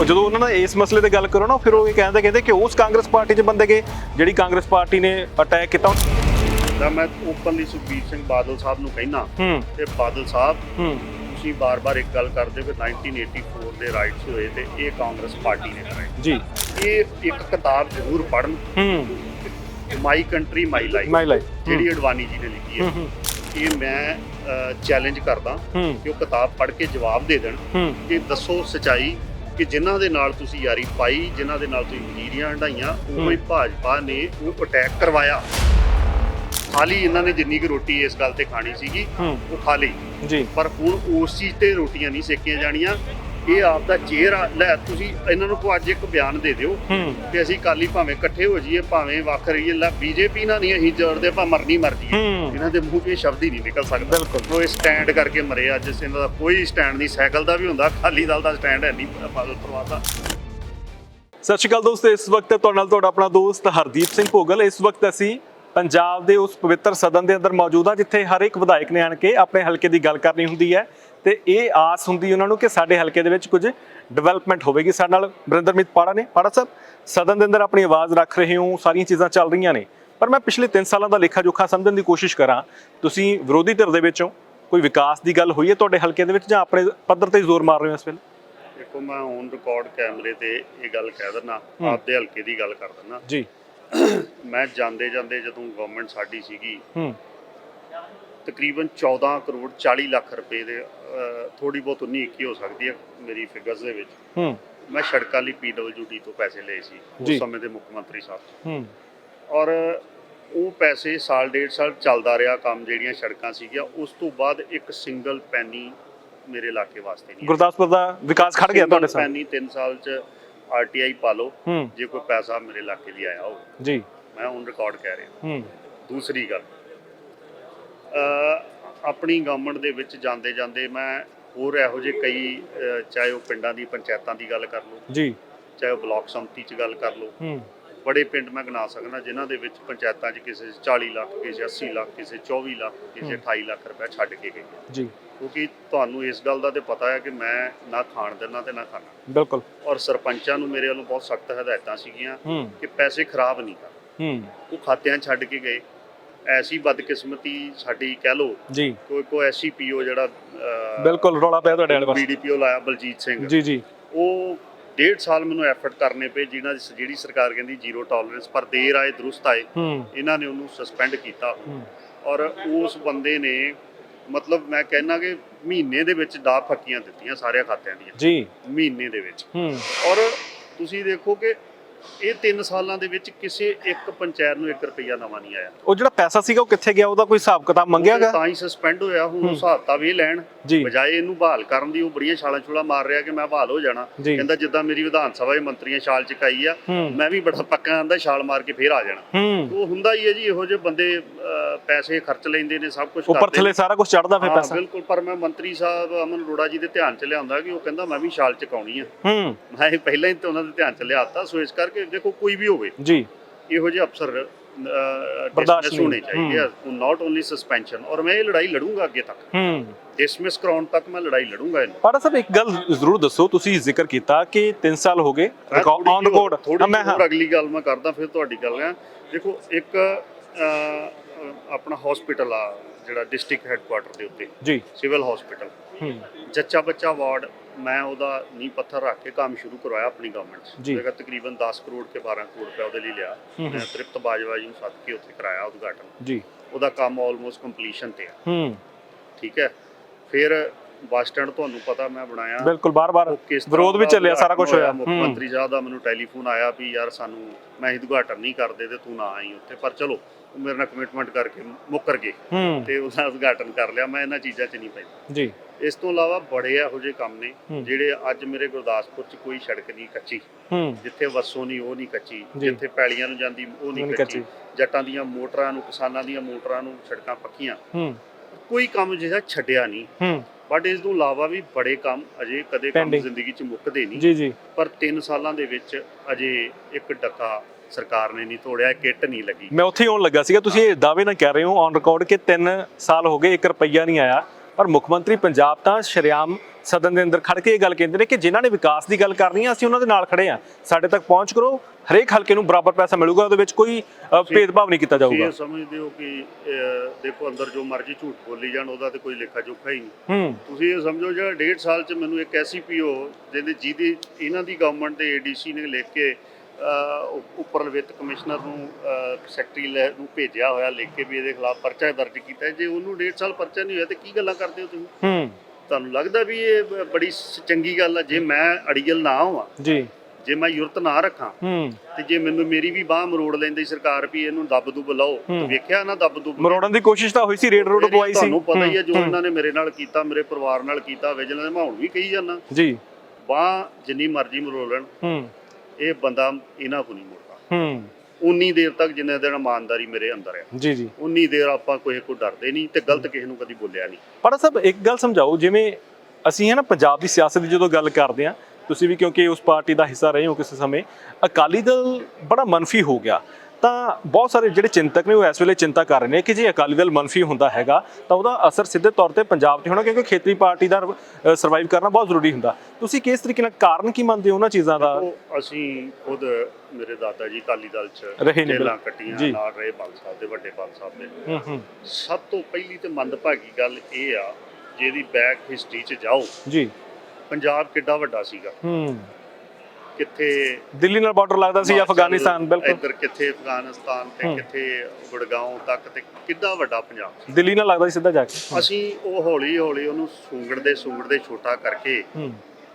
S1: ਉਹ ਜਦੋਂ ਉਹਨਾਂ ਨਾਲ ਇਸ ਮਸਲੇ ਤੇ ਗੱਲ ਕਰੋ ਨਾ ਫਿਰ ਉਹ ਇਹ ਕਹਿੰਦੇ ਕਹਿੰਦੇ ਕਿ ਉਸ ਕਾਂਗਰਸ ਪਾਰਟੀ 'ਚ ਬੰਦੇ ਗਏ ਜਿਹੜੀ ਕਾਂਗਰਸ ਪਾਰਟੀ ਨੇ ਅਟੈਕ ਕੀਤਾ।
S2: ਤਾਂ ਮੈਂ ਓਪਨਲੀ ਸੁਖਬੀਰ ਸਿੰਘ ਬਾਦਲ ਸਾਹਿਬ ਨੂੰ ਕਹਿਣਾ
S1: ਹੂੰ।
S2: ਤੇ ਬਾਦਲ ਸਾਹਿਬ
S1: ਹੂੰ।
S2: ਤੁਸੀਂ ਬਾਰ-ਬਾਰ ਇੱਕ ਗੱਲ ਕਰਦੇ ਹੋ ਕਿ 1984 ਦੇ ਰਾਈਟਸ ਹੋਏ ਤੇ ਇਹ ਕਾਂਗਰਸ ਪਾਰਟੀ ਨੇ ਕਰਾਏ
S1: ਜੀ।
S2: ਇਹ ਇੱਕ ਕਿਤਾਬ ਜ਼ਰੂਰ ਪੜ੍ਹਨ।
S1: ਹੂੰ।
S2: My country my life
S1: my life
S2: ਜਿਹੜੀ ਅਡਵਾਨੀ ਜੀ ਨੇ ਲਿਖੀ ਹੂੰ। ਇਹ ਮੈਂ ਚੈਲੰਜ ਕਰਦਾ ਕਿ ਉਹ ਕਿਤਾਬ ਪੜ੍ਹ ਕੇ ਜਵਾਬ ਦੇ ਦੇਣ ਕਿ ਦੱਸੋ ਸਚਾਈ ਕਿ ਜਿਨ੍ਹਾਂ ਦੇ ਨਾਲ ਤੁਸੀਂ ਯਾਰੀ ਪਾਈ ਜਿਨ੍ਹਾਂ ਦੇ ਨਾਲ ਤੁਸੀਂ ਵਜ਼ੀਰੀਆਂ ਹੰਡਾਈਆਂ ਉਹ ਹੀ। ਭਾਜਪਾ ਨੇ ਉਹ ਅਟੈਕ ਕਰਵਾਇਆ। ਖਾਲੀ ਇਹਨਾਂ ਨੇ ਜਿੰਨੀ ਕੁ ਰੋਟੀ ਇਸ ਗੱਲ ਤੇ ਖਾਣੀ ਸੀਗੀ ਉਹ ਖਾ ਲਈ।
S1: ਜੀ।
S2: ਪਰ ਹੁਣ ਉਸ ਚੀਜ਼ ਤੇ ਰੋਟੀਆਂ ਨਹੀਂ ਸੇਕੀਆਂ ਜਾਣੀਆਂ ਇਹ ਆਪ ਦਾ ਚਿਹਰਾ ਲੈ ਤੁਸੀਂ ਇਹਨਾਂ ਨੂੰ ਕੋ ਅੱਜ ਇੱਕ ਬਿਆਨ ਦੇ ਦਿਓ ਕਿ ਅਸੀਂ ਕਾਲੀ ਭਾਵੇਂ ਇਕੱਠੇ ਹੋ ਜਾਈਏ ਭਾਵੇਂ ਵੱਖ ਰਹੀਏ ਲੈ ਬੀਜੇਪੀ ਨਾਲ ਨਹੀਂ ਅਸੀਂ ਜੋੜਦੇ ਆਪਾਂ ਮਰਨੀ ਮਰ ਜਾਈਏ
S1: ਹੂੰ।
S2: ਇਹਨਾਂ ਦੇ ਮੂੰਹ 'ਚ ਸ਼ਬਦ ਹੀ ਨਹੀਂ ਨਿਕਲ ਸਕਦਾ।
S1: ਬਿਲਕੁਲ।
S2: ਉਹ ਸਟੈਂਡ ਕਰਕੇ ਮਰੇ ਅੱਜ ਇਹਨਾਂ ਦਾ ਕੋਈ ਸਟੈਂਡ ਨਹੀਂ ਸਾਈਕਲ ਦਾ ਵੀ ਹੁੰਦਾ ਖਾਲੀ ਦਲ ਦਾ ਸਟੈਂਡ ਹੈ ਨਹੀਂ ਬਾਦਲ ਪਰਿਵਾਰ ਦਾ।
S1: ਸਤਿ ਸ਼੍ਰੀ ਅਕਾਲ ਦੋਸਤੋ ਇਸ ਵਕਤ ਤੁਹਾਡੇ ਨਾਲ ਤੁਹਾਡਾ ਆਪਣਾ ਦੋਸਤ ਹਰਦੀਪ ਸਿੰਘ ਭੋਗਲ। ਇਸ ਵਕਤ ਅਸੀਂ ਪੰਜਾਬ ਦੇ ਉਸ ਪਵਿੱਤਰ ਸਦਨ ਦੇ ਅੰਦਰ ਮੌਜੂਦ ਹਾਂ ਜਿੱਥੇ ਹਰ ਇੱਕ ਵਿਧਾਇਕ ਨੇ ਆਣ ਕੇ ਆਪਣੇ ਹਲਕੇ ਦੀ ਗੱਲ ਕਰਨੀ ਹੁੰਦੀ ਹੈ। ਤੇ ਇਹ ਆਸ ਹੁੰਦੀ ਉਹਨਾਂ ਨੂੰ ਕਿ ਸਾਡੇ ਹਲਕੇ ਦੇ ਵਿੱਚ ਕੁਝ ਡਿਵੈਲਪਮੈਂਟ ਹੋਵੇਗੀ। ਸਾਡੇ ਨਾਲ ਬਰਿੰਦਰਮੀਤ ਪਾੜਾ ਨੇ। ਪਾੜਾ ਸਾਹਿਬ ਸਦਨ ਦੇ ਅੰਦਰ ਆਪਣੀ ਆਵਾਜ਼ ਰੱਖ ਰਹੇ ਹੋ ਸਾਰੀਆਂ ਚੀਜ਼ਾਂ ਚੱਲ ਰਹੀਆਂ ਨੇ। ਪਰ ਮੈਂ ਪਿਛਲੇ 3 ਸਾਲਾਂ ਦਾ ਲੇਖਾ ਜੋਖਾ ਸਮਝਣ ਦੀ ਕੋਸ਼ਿਸ਼ ਕਰਾਂ। ਤੁਸੀਂ ਵਿਰੋਧੀ ਧਿਰ ਦੇ ਵਿੱਚੋਂ ਕੋਈ ਵਿਕਾਸ ਦੀ ਗੱਲ ਹੋਈ ਹੈ ਤੁਹਾਡੇ ਹਲਕੇ ਦੇ ਵਿੱਚ ਜਾਂ ਆਪਣੇ ਪੱਧਰ ਤੇ ਜ਼ੋਰ ਮਾਰ ਰਹੇ ਹੋ ਇਸ ਵੇਲੇ?
S2: ਦੇਖੋ ਮੈਂ ਔਨ ਰਿਕਾਰਡ ਕੈਮਰੇ ਤੇ ਇਹ ਗੱਲ ਕਹਿ ਦਿੰਦਾ। ਆਪਦੇ ਹਲਕੇ ਦੀ ਗੱਲ ਕਰ ਦਿੰਦਾ।
S1: ਜੀ।
S2: ਮੈਂ ਜਾਂਦੇ ਜਾਂਦੇ ਜਦੋਂ ਗਵਰਨਮੈਂਟ ਸਾਡੀ ਸੀਗੀ
S1: ਹੂੰ।
S2: ਤਕਰੀਬਨ 14 ਕਰੋੜ 40 ਲੱਖ ਰੁਪਏ ਦੇ ਥੋੜੀ ਬਹੁਤ 19 21 ਹੋ ਸਕਦੀ ਹੈ ਮੇਰੀ ਫਿਗਰਸ ਦੇ ਵਿੱਚ।
S1: ਹੂੰ।
S2: ਮੈਂ ਸੜਕਾਂ ਲਈ ਪੀਡਬਲਯੂਡੀ ਤੋਂ ਪੈਸੇ ਲਏ ਸੀ। ਉਸ ਸਮੇਂ ਦੇ ਮੁੱਖ ਮੰਤਰੀ ਸਾਹਿਬ।
S1: ਹੂੰ।
S2: ਔਰ ਉਹ ਪੈਸੇ ਸਾਲ ਡੇਢ ਸਾਲ ਚੱਲਦਾ ਰਿਹਾ ਕੰਮ ਜਿਹੜੀਆਂ ਸੜਕਾਂ ਸੀਗੀਆਂ ਉਸ ਤੋਂ ਬਾਅਦ ਇੱਕ ਸਿੰਗਲ ਪੈਨੀ ਮੇਰੇ ਇਲਾਕੇ ਵਾਸਤੇ ਨਹੀਂ
S1: ਗੁਰਦਾਸਪੁਰ ਦਾ ਵਿਕਾਸ ਖੜ ਗਿਆ ਤੁਹਾਡੇ ਸਾਹਮਣੇ?
S2: ਪੈਨੀ 3 ਸਾਲ ਚ ਆਰਟੀਆਈ ਪਾ ਲਓ
S1: ਹੂੰ।
S2: ਜੇ ਕੋਈ ਪੈਸਾ ਮੇਰੇ ਇਲਾਕੇ ਲਈ ਆਇਆ ਹੋਵੇ।
S1: ਜੀ।
S2: ਮੈਂ ਔਨ ਰਿਕਾਰਡ ਕਹਿ ਰਿਹਾ।
S1: ਹੂੰ।
S2: ਦੂਸਰੀ ਗੱਲ ਅ ਆਪਣੀ ਗਵਰਨਮੈਂਟ ਦੇ ਵਿੱਚ ਜਾਂਦੇ ਜਾਂਦੇ ਮੈਂ ਹੋਰ ਇਹੋ ਜਿਹੇ ਕਈ ਚਾਹੇ ਉਹ ਪਿੰਡਾਂ ਦੀ ਪੰਚਾਇਤਾਂ ਦੀ ਗੱਲ ਕਰ ਲਓ
S1: ਜੀ।
S2: ਚਾਹੇ ਉਹ ਬਲਾਕ ਸੰਮਤੀ 'ਚ ਗੱਲ ਕਰ ਲਓ।
S1: ਹੂੰ।
S2: ਬੜੇ ਪਿੰਡ ਮੈਂ ਗਿਣਾ ਸਕਦਾ ਜਿਨ੍ਹਾਂ ਦੇ ਵਿੱਚ ਪੰਚਾਇਤਾਂ 'ਚ ਕਿਸੇ 'ਚ 40 ਲੱਖ ਕਿਸੇ 'ਚ 80 ਲੱਖ ਕਿਸੇ 'ਚ 24 ਲੱਖ ਕਿਸੇ 'ਚ
S1: ਹੂੰ।
S2: 28 ਲੱਖ ਰੁਪਏ ਛੱਡ ਕੇ ਗਏ।
S1: ਜੀ।
S2: ਕਿਉਂਕਿ ਤੁਹਾਨੂੰ ਇਸ ਗੱਲ ਦਾ ਤੇ ਪਤਾ ਹੈ ਕਿ ਮੈਂ ਨਾ ਖਾਣ ਦੇਣਾ ਤੇ ਨਾ ਖਾਣਾ।
S1: ਬਿਲਕੁਲ।
S2: ਔਰ ਸਰਪੰਚਾਂ ਨੂੰ ਮੇਰੇ ਵੱਲੋਂ ਬਹੁਤ ਸਖਤ ਹਦਾਇਤਾਂ ਸੀਗੀਆਂ
S1: ਹੂੰ।
S2: ਕਿ ਪੈਸੇ ਖਰਾਬ ਨਹੀਂ ਕਰ।
S1: ਹੂੰ।
S2: ਉਹ ਖਾਤਿਆਂ ਛੱਡ ਕੇ ਗਏ। ਐਸੀ ਬਦਕਿਸਮਤੀ ਸਾਡੀ ਕਹਿ ਲਓ
S1: ਜੀ।
S2: ਕੋਈ ਕੋਈ ਐਸਸੀਪੀਓ ਜਿਹੜਾ
S1: ਬਿਲਕੁਲ ਰੌਲਾ ਪਿਆ ਤੁਹਾਡੇ ਵਾਲੇ ਪਾਸੇ।
S2: ਬੀਡੀਪੀਓ ਲਾਇਆ ਬਲਜੀਤ ਸਿੰਘ।
S1: ਜੀ ਜੀ।
S2: ਉਹ ਡੇਢ ਸਾਲ ਮੈਨੂੰ ਐਫਰਟ ਕਰਨੇ ਪਏ ਜਿਨ੍ਹਾਂ ਦੀ ਜਿਹੜੀ ਸਰਕਾਰ ਕਹਿੰਦੀ ਜ਼ੀਰੋ ਟੋਲਰੈਂਸ ਪਰ ਦੇਰ ਆਏ ਦਰੁਸਤ ਆਏ। ਇਹਨਾਂ ਨੇ ਉਹਨੂੰ ਸਸਪੈਂਡ ਕੀਤਾ। ਔਰ ਉਸ ਬੰਦੇ ਨੇ ਮਤਲਬ ਮੈਂ ਕਹਿਣਾ ਕਿ ਮਹੀਨੇ ਦੇ ਵਿੱਚ ਦਾ ਫੱਕੀਆਂ ਦਿੱਤੀਆਂ ਸਾਰੇ ਖਾਤਿਆਂ ਦੀਆਂ।
S1: ਜੀ।
S2: ਮਹੀਨੇ ਦੇ ਵਿੱਚ।
S1: ਹੂੰ।
S2: ਔਰ ਤੁਸੀਂ ਦੇਖੋ ਕਿ ਇਹ 3 ਸਾਲਾਂ ਦੇ ਵਿੱਚ ਕਿਸੇ ਇੱਕ ਪੰਚਾਇਤ ਨੂੰ 1 ਰੁਪਿਆ ਨਵਾਂ ਨਹੀਂ ਆਇਆ।
S1: ਉਹ ਜਿਹੜਾ ਪੈਸਾ ਸੀਗਾ ਉਹ ਕਿੱਥੇ ਗਿਆ? ਉਹਦਾ ਕੋਈ ਹਿਸਾਬ ਕਿਤਾਬ ਮੰਗਿਆ ਗਿਆ?
S2: ਤਾਂ ਹੀ ਸਸਪੈਂਡ ਹੋਇਆ ਹੁਣ
S1: ਹੂੰ।
S2: ਉਹ ਹਿਸਾਬ ਤਾਂ ਵੀ ਲੈਣ। ਬਜਾਏ ਇਹਨੂੰ ਬਹਾਲ ਕਰਨ ਦੀ ਉਹ ਬੜੀਆਂ ਛਾਲਾਂ ਛੁਲਾ ਮਾਰ ਰਿਹਾ ਕਿ ਮੈਂ ਬਹਾਲ ਹੋ ਜਾਣਾ। ਕਹਿੰਦਾ ਜਿੱਦਾਂ ਮੇਰੀ ਵਿਧਾਨ ਸਭਾ ਦੇ ਮੰਤਰੀਆਂ ਛਾਲ ਚਕਾਈ ਆ ਮੈਂ ਵੀ ਬੜਾ ਪੱਕਾ ਆਂਦਾ ਛਾਲ ਮਾਰ ਕੇ ਫੇਰ ਆ ਜਾਣਾ। ਉਹ ਹੁੰਦਾ ਹੀ ਹੈ ਜੀ ਇਹੋ ਜਿਹੇ ਬੰਦੇ ਪੈਸੇ ਖਰਚ ਲੈਂਦੇ ਨੇ ਸਭ ਕੁਝ
S1: ਉੱਪਰ ਥੱਲੇ ਸਾਰਾ ਕੁਝ ਚੜਦਾ ਫਿਰ ਪੈਸਾ।
S2: ਬਿਲਕੁਲ ਪਰ ਮੈਂ ਮੰਤਰੀ ਸਾਹਿਬ ਅਮਨ ਅਰੋੜਾ ਜੀ ਦੇ ਧਿਆਨ ਚ ਲਿਆਉਂਦਾ ਕਿ ਉਹ ਕਹਿੰਦਾ ਮੈਂ ਵੀ ਛਾਲ ਚਕਾਉਣੀ ਆ। ਮੈਂ ਪਹਿਲਾਂ ਹੀ ਤੇ ਉਹਨਾਂ ਦੇ ਧਿਆਨ ਚ ਲਿਆਤਾ ਸੋ ਇਸ ਕਰਕੇ ਦੇਖੋ ਕੋਈ ਵੀ ਹੋਵੇ।
S1: ਜੀ।
S2: ਇਹੋ ਜਿਹੇ ਅਫਸਰ
S1: ਬਰਦਾਸ਼ਤ
S2: ਹੋਣੇ। ਚਾਹੀਦੇ ਆ। ਨਾਟ ਓਨਲੀ ਸਸਪੈਂਸ਼ਨ ਔਰ ਮੈਂ ਇਹ ਲੜਾਈ ਲੜੂੰਗਾ ਅੱਗੇ ਤੱਕ।
S1: ਹੂੰ।
S2: ਡਿਸਮਿਸ ਕਰਾਉਣ ਤੱਕ ਮੈਂ ਲੜਾਈ ਲੜੂੰਗਾ ਇਹਨੂੰ।
S1: ਪਰ ਸਭ ਇੱਕ ਗੱਲ ਜ਼ਰੂਰ ਦੱਸੋ ਤੁਸੀਂ ਜ਼ਿਕਰ ਕੀਤਾ ਕਿ 3 ਸਾਲ ਹੋ ਗਏ। ਔਨ ਰਿਕਾਰਡ ਮੈਂ
S2: ਅਗਲੀ ਗੱਲ ਮੈਂ ਕਰਦਾ ਫਿਰ ਤੁਹਾਡੀ ਗੱਲ ਆ ਦੇਖੋ ਇੱਕ ਆਪਣਾ ਹਸਪੀਟਲ ਆ ਜਿਹੜਾ ਡਿਸਟ੍ਰਿਕਟ ਹੈੱਡਕੁਆਟਰ ਦੇ ਉੱਤੇ।
S1: ਜੀ।
S2: ਸਿਵਲ ਹਸਪੀਟਲ
S1: ਹੂੰ।
S2: ਜੱਚਾ ਬੱਚਾ ਵਾਰਡ ਮੈਂ ਉਹਦਾ ਨੀ ਪੱਥਰ ਰੱਖ ਕੇ ਕੰਮ ਸ਼ੁਰੂ ਕਰਵਾਇਆ ਆਪਣੀ ਗਵਰਨਮੈਂਟ
S1: ਜੀ।
S2: ਜਗ੍ਹਾ ਤਕਰੀਬਨ 10 ਕਰੋੜ ਕੇ 12 ਕਰੋੜ ਰੁਪਏ ਉਹਦੇ ਲਈ ਲਿਆ।
S1: ਹੂੰ,
S2: ਮੈਂ ਤ੍ਰਿਪਤ ਬਾਜਵਾ ਜੀ ਨੂੰ ਸੱਦ ਕੇ ਉੱਥੇ ਕਰਾਇਆ ਉਦਘਾਟਨ।
S1: ਜੀ।
S2: ਉਹਦਾ ਕੰਮ ਆਲਮੋਸਟ ਕੰਪਲੀਸ਼ਨ ਤੇ ਆ।
S1: ਹੂੰ।
S2: ਠੀਕ ਹੈ? ਫਿਰ ਬੱਸ ਸਟੈਂਡ ਤੁਹਾਨੂੰ ਪਤਾ ਮੈਂ ਬਣਾਇਆ।
S1: ਬਿਲਕੁਲ ਬਾਰ-ਬਾਰ
S2: ਉਹ ਕਿਸ ਤਰ੍ਹਾਂ
S1: ਵਿਰੋਧ ਵੀ ਚੱਲਿਆ, ਸਾਰਾ ਕੁਛ ਹੋਇਆ।
S2: ਮੁੱਖ
S1: ਹੂੰ।
S2: ਮੰਤਰੀ ਸਾਹਿਬ ਦਾ ਮੈਨੂੰ ਟੈਲੀਫੋਨ ਆਇਆ ਵੀ ਯਾਰ ਸਾਨੂੰ ਮੈਂ ਇਹ ਉਦਘਾਟਨ ਨਹੀਂ ਕਰਦੇ ਤੇ ਤੂੰ ਨਾ ਆਈ ਉੱਥੇ। ਪਰ ਚਲੋ ਮੇਰੇ ਨਾਲ ਕਮਿਟਮੈਂਟ ਕਰਕੇ ਮੁੱਕਰ ਗਏ ਤੇ ਉਹਦਾ ਉਦਘਾਟਨ ਕਰ ਲਿਆ ਮੈਂ ਇਹਨਾਂ ਚੀਜ਼ਾਂ 'ਚ ਨਹੀਂ ਪੈਂਦਾ
S1: ਜੀ।
S2: ਇਸ ਤੋਂ ਇਲਾਵਾ ਬੜੇ ਇਹੋ ਜਿਹੇ ਕੰਮ ਨੇ। ਜਿਹੜੇ ਅੱਜ ਮੇਰੇ ਗੁਰਦਾਸਪੁਰ 'ਚ ਕੋਈ ਸੜਕ ਨਹੀਂ ਕੱਚੀ। ਜਿੱਥੇ ਵਸੋਂ ਨਹੀਂ ਉਹ ਨਹੀਂ ਕੱਚੀ। ਜਿੱਥੇ ਪੈਲੀਆਂ ਨੂੰ ਜਾਂਦੀ ਉਹ
S1: ਨਹੀਂ ਕੱਚੀ।
S2: ਜੱਟਾਂ ਦੀਆਂ ਮੋਟਰਾਂ ਨੂੰ ਕਿਸਾਨਾਂ ਦੀਆਂ ਮੋਟਰਾਂ ਨੂੰ ਸੜਕਾਂ ਪੱਕੀਆਂ। ਕੋਈ ਕੰਮ ਜਿਹੜਾ ਛੱਡਿਆ ਨਹੀਂ। ਬਟ ਇਸ ਤੋਂ ਇਲਾਵਾ ਵੀ ਬੜੇ ਕੰਮ ਅਜੇ ਕਦੇ ਕੰਮ। ਜ਼ਿੰਦਗੀ 'ਚ ਮੁੱਕਦੇ ਨਹੀਂ।
S1: ਜੀ ਜੀ।
S2: ਪਰ 3 ਸਾਲਾਂ ਦੇ ਵਿੱਚ ਅਜੇ ਇੱਕ ਟਕਾ ਸਰਕਾਰ ਨੇ ਨਹੀਂ ਤੋੜਿਆ ਕਿੱਟ ਨਹੀਂ ਲੱਗੀ।
S1: ਮੈਂ ਉੱਥੇ ਹੀ ਆਉਣ ਲੱਗਾ ਸੀਗਾ। ਤੁਸੀਂ ਇਹ ਦਾਅਵੇ ਨਾਲ ਕਹਿ ਰਹੇ ਹੋ ਔਨ ਰਿਕਾਰਡ ਕਿ 3 ਸਾਲ ਹੋ ਗਏ 1 ਰੁਪਈਆ ਨਹੀਂ ਆਇਆ। ਪਰ ਮੁੱਖ ਮੰਤਰੀ ਪੰਜਾਬ ਤਾਂ ਸ਼ਰਿਆਮ ਸਦਨ ਦੇ ਅੰਦਰ ਖੜ ਕੇ ਇਹ ਗੱਲ ਕਹਿੰਦੇ ਨੇ ਕਿ ਜਿਨ੍ਹਾਂ ਨੇ ਵਿਕਾਸ ਦੀ ਗੱਲ ਕਰਨੀ ਆ ਅਸੀਂ ਉਹਨਾਂ ਦੇ ਨਾਲ ਖੜੇ ਆ। ਸਾਡੇ ਤੱਕ ਪਹੁੰਚ ਕਰੋ ਹਰੇਕ ਹਲਕੇ ਨੂੰ ਬਰਾਬਰ ਪੈਸਾ ਮਿਲੂਗਾ ਉਹਦੇ ਵਿੱਚ ਕੋਈ ਭੇਦਭਾਵ ਨਹੀਂ ਕੀਤਾ ਜਾਊਗਾ।
S2: ਇਹ ਸਮਝਦੇ ਹੋ ਕਿ ਦੇਖੋ ਅੰਦਰ ਜੋ ਮਰਜ਼ੀ ਝੂਠ ਬੋਲੀ ਜਾਣ ਉਹਦਾ ਤੇ ਕੋਈ ਲੇਖਾ ਜੋਖਾ ਹੀ ਨਹੀਂ। ਤੁਸੀਂ ਇਹ ਸਮਝੋ ਜਿਹੜਾ ਡੇਢ ਸਾਲ ਚ ਮੈਨੂੰ ਇੱਕ ਐਸਸੀਪੀਓ ਜਿਹਦੇ ਜਿਹਦੀ ਇਹਨਾਂ ਦੀ ਗਵਰਨਮੈਂਟ ਦੇ ਏਡੀਸੀ ਨੇ ਲਿਖ ਕੇ ਉੱਪਰ ਵਿੱਤ ਕਮਿਸ਼ਨਰ ਨੂੰ ਸੈਕਟਰੀ ਨੂੰ ਭੇਜਿਆ ਹੋਇਆ ਲਿਖ ਕੇ ਵੀ ਇਹਦੇ ਖਿਲਾਫ ਪਰਚਾ ਦਰਜ ਕੀਤਾ। ਜੇ ਉਹਨੂੰ ਡੇਢ ਸਾਲ ਪਰਚਾ ਨਹੀਂ ਹੋਇਆ ਤੇ ਕੀ ਗੱਲਾਂ ਕਰਦੇ ਹੋ ਤੁਸੀਂ?
S1: ਹੂੰ।
S2: ਤੁਹਾਨੂੰ ਲੱਗਦਾ ਵੀ ਇਹ ਬੜੀ ਚੰਗੀ ਗੱਲ ਆ? ਜੇ ਮੈਂ ਅੜੀਅਲ ਨਾ ਹੋਵਾਂ
S1: ਜੀ।
S2: ਜੇ ਮੈਂ ਯੁਰਤ ਨਾ ਰੱਖਾਂ
S1: ਹੂੰ।
S2: ਤੇ ਜੇ ਮੈਨੂੰ ਮੇਰੀ ਵੀ ਬਾਹ ਮਰੋੜ ਲੈਂਦੀ ਸਰਕਾਰ ਵੀ ਇਹਨੂੰ ਦੱਬ ਦੁੱਬ ਲਾਓ ਤੇ। ਵੇਖਿਆ ਨਾ ਦੱਬ ਦੁੱਬ।
S1: ਮਰੋੜਨ ਦੀ ਕੋਸ਼ਿਸ਼ ਤਾਂ ਹੋਈ ਸੀ ਰੇਡ ਰੋਡ ਪਵਾਈ ਸੀ।
S2: ਤੁਹਾਨੂੰ ਪਤਾ ਹੀ ਹੈ ਜੋ ਇਹਨਾਂ ਨੇ ਮੇਰੇ ਨਾਲ ਕੀਤਾ ਮੇਰੇ ਪਰਿਵਾਰ ਨਾਲ ਕੀਤਾ ਵਿਜੀਲੈਂਸ ਮੈਂ ਹੁਣ ਵੀ ਕਹੀ ਜਾਂਦਾ।
S1: ਜੀ।
S2: ਬਾਹ ਜਿੰਨੀ ਮਰਜ਼ੀ ਮਰੋੜਨ
S1: ਹੂੰ।
S2: ਇਹ ਬੰਦਾ ਇਹਨਾਂ ਕੋ ਨਹੀਂ ਮੁੜਦਾ।
S1: ਹੂੰ।
S2: ਉਨੀ ਦੇਰ ਤੱਕ ਜਿੰਨੇ ਦਿਨ ਇਮਾਨਦਾਰੀ ਮੇਰੇ ਅੰਦਰ ਆ।
S1: ਜੀ ਜੀ।
S2: ਉਨੀ ਦੇਰ ਆਪਾਂ ਕੋਈ ਕੋ ਡਰਦੇ ਨਹੀਂ ਤੇ ਗਲਤ ਕਿਸੇ ਨੂੰ ਕਦੀ ਬੋਲਿਆ ਨਹੀਂ।
S1: ਪਰ ਸਭ ਇੱਕ ਗੱਲ ਸਮਝਾਓ ਜਿਵੇਂ ਅਸੀਂ ਹੈ ਨਾ ਪੰਜਾਬ ਦੀ ਸਿਆਸਤ ਦੀ ਜਦੋਂ ਗੱਲ ਕਰਦੇ ਆ ਤੁਸੀਂ ਵੀ ਕਿਉਂਕਿ ਉਸ ਪਾਰਟੀ ਦਾ ਹਿੱਸਾ ਰਹੇ ਹੋ ਕਿਸੇ ਸਮੇਂ ਅਕਾਲੀ ਦਲ ਬੜਾ ਮੰਨਫੀ ਹੋ ਗਿਆ। ਤਾਂ ਬਹੁਤ ਸਾਰੇ ਜਿਹੜੇ ਚਿੰਤਕ ਨੇ ਉਹ ਇਸ ਵੇਲੇ ਚਿੰਤਾ ਕਰ ਰਹੇ ਨੇ ਕਿ ਜੇ ਅਕਾਲੀ ਦਲ ਮੰਨਫੀ ਹੁੰਦਾ ਹੈਗਾ ਤਾਂ ਉਹਦਾ ਅਸਰ ਸਿੱਧੇ ਤੌਰ ਤੇ ਪੰਜਾਬ ਤੇ ਹੋਣਾ ਕਿਉਂਕਿ ਖੇਤਰੀ ਪਾਰਟੀ ਦਾ ਸਰਵਾਈਵ ਕਰਨਾ ਬਹੁਤ ਜ਼ਰੂਰੀ ਹੁੰਦਾ। ਤੁਸੀਂ ਕਿਸ ਤਰੀਕੇ ਨਾਲ ਕਾਰਨ ਕੀ ਮੰਨਦੇ ਹੋ ਉਹਨਾਂ ਚੀਜ਼ਾਂ ਦਾ?
S2: ਅਸੀਂ ਖੁਦ ਮੇਰੇ ਦਾਦਾ ਜੀ ਅਕਾਲੀ ਦਲ ਚ ਜੇਲਾਂ। ਕੱਟੀਆਂ। ਨਾਲ ਰਹੇ ਬਲ ਸਾਹਿਬ ਦੇ ਵੱਡੇ ਬਲ ਸਾਹਿਬ ਦੇ। ਸਭ ਤੋਂ ਪਹਿਲੀ ਤੇ ਮੰਦਭਾਗੀ ਗੱਲ ਇਹ ਆ ਜਿਹਦੀ ਬੈਕ ਹਿਸਟਰੀ ਚ ਜਾਓ।
S1: ਜੀ।
S2: ਪੰਜਾਬ ਕਿੱਡਾ ਵੱਡਾ ਸੀਗਾ।
S1: ਹੂੰ।
S2: ਕਿੱਥੇ
S1: ਦਿੱਲੀ ਨਾਲ ਬਾਰਡਰ ਲੱਗਦਾ ਸੀ ਅਫਗਾਨਿਸਤਾਨ ਬਿਲਕੁਲ।
S2: ਇੱਧਰ ਕਿੱਥੇ ਅਫਗਾਨਿਸਤਾਨ ਤੇ। ਕਿੱਥੇ ਗੁੜਗਾਉਂ ਤੱਕ ਤੇ ਕਿੱਡਾ ਵੱਡਾ ਪੰਜਾਬ
S1: ਦਿੱਲੀ ਨਾਲ ਲੱਗਦਾ ਸੀ ਸਿੱਧਾ ਜਾ ਕੇ।
S2: ਅਸੀਂ ਉਹ ਹੌਲੀ ਹੌਲੀ ਉਹਨੂੰ ਸੁੰਗੜਦੇ ਸੁੰਗੜਦੇ ਛੋਟਾ ਕਰਕੇ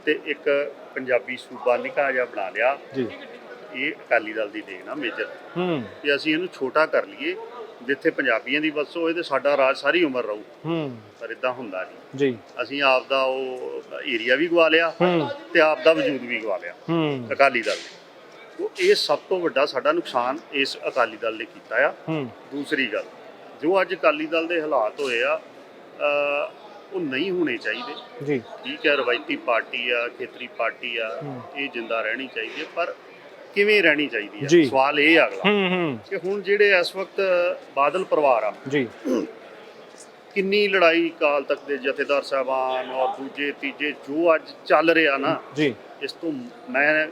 S2: ਤੇ ਇੱਕ ਪੰਜਾਬੀ ਸੂਬਾ ਨਿੱਕਾ ਜਿਹਾ ਬਣਾ ਲਿਆ।
S1: ਜੀ।
S2: ਇਹ ਅਕਾਲੀ ਦਲ ਦੀ ਦੇਣ ਆ ਮੇਜਰ
S1: ਹੂੰ।
S2: ਕਿ ਅਸੀਂ ਇਹਨੂੰ ਛੋਟਾ ਕਰ ਲਈਏ। ਜਿੱਥੇ ਪੰਜਾਬੀਆਂ ਦੀ ਵਸੋਂ ਤੇ ਸਾਡਾ ਰਾਜ ਸਾਰੀ ਉਮਰ ਰਹੂ।
S1: ਹੂੰ।
S2: ਪਰ ਇਦਾਂ ਹੁੰਦਾ ਨਹੀਂ।
S1: ਜੀ।
S2: ਅਸੀਂ ਆਪ ਦਾ ਉਹ ਏਰੀਆ ਵੀ ਗਵਾ ਲਿਆ ਤੇ ਆਪ ਦਾ ਵਜੂਦ ਵੀ ਗਵਾ ਲਿਆ।
S1: ਹੂੰ।
S2: ਅਕਾਲੀ ਦਲ ਨੇ। ਉਹ ਇਹ ਸਭ ਤੋਂ ਵੱਡਾ ਸਾਡਾ ਨੁਕਸਾਨ ਇਸ ਅਕਾਲੀ ਦਲ ਨੇ ਕੀਤਾ ਆ।
S1: ਹੂੰ।
S2: ਦੂਸਰੀ ਗੱਲ ਜੋ ਅੱਜ ਅਕਾਲੀ ਦਲ ਦੇ ਹਾਲਾਤ ਹੋਏ ਆ ਉਹ ਨਹੀਂ ਹੋਣੇ ਚਾਹੀਦੇ।
S1: ਜੀ।
S2: ਠੀਕ ਹੈ ਰਵਾਇਤੀ ਪਾਰਟੀ ਆ ਖੇਤਰੀ ਪਾਰਟੀ ਆ। ਇਹ ਜਿੰਦਾ ਰਹਿਣੀ ਚਾਹੀਦੀ ਪਰ ਕਿਵੇਂ ਰਹਿਣੀ ਚਾਹੀਦੀ
S1: ਜੀ।
S2: ਹੈ ਸਵਾਲ ਇਹ ਆ ਅਗਲਾ।
S1: ਹੂੰ ਹੂੰ।
S2: ਕਿ ਹੁਣ ਜਿਹੜੇ ਇਸ ਵਕਤ ਬਾਦਲ ਪਰਿਵਾਰ ਆ
S1: ਜੀ।
S2: ਕਿੰਨੀ ਲੜਾਈ ਕਾਲ ਤੱਕ ਦੇ ਜਥੇਦਾਰ ਸਾਹਿਬਾਨ ਔਰ ਦੂਜੇ ਤੀਜੇ ਜੋ ਅੱਜ ਚੱਲ ਰਿਹਾ ਨਾ
S1: ਜੀ।
S2: ਇਸ ਤੋਂ ਮੈਂ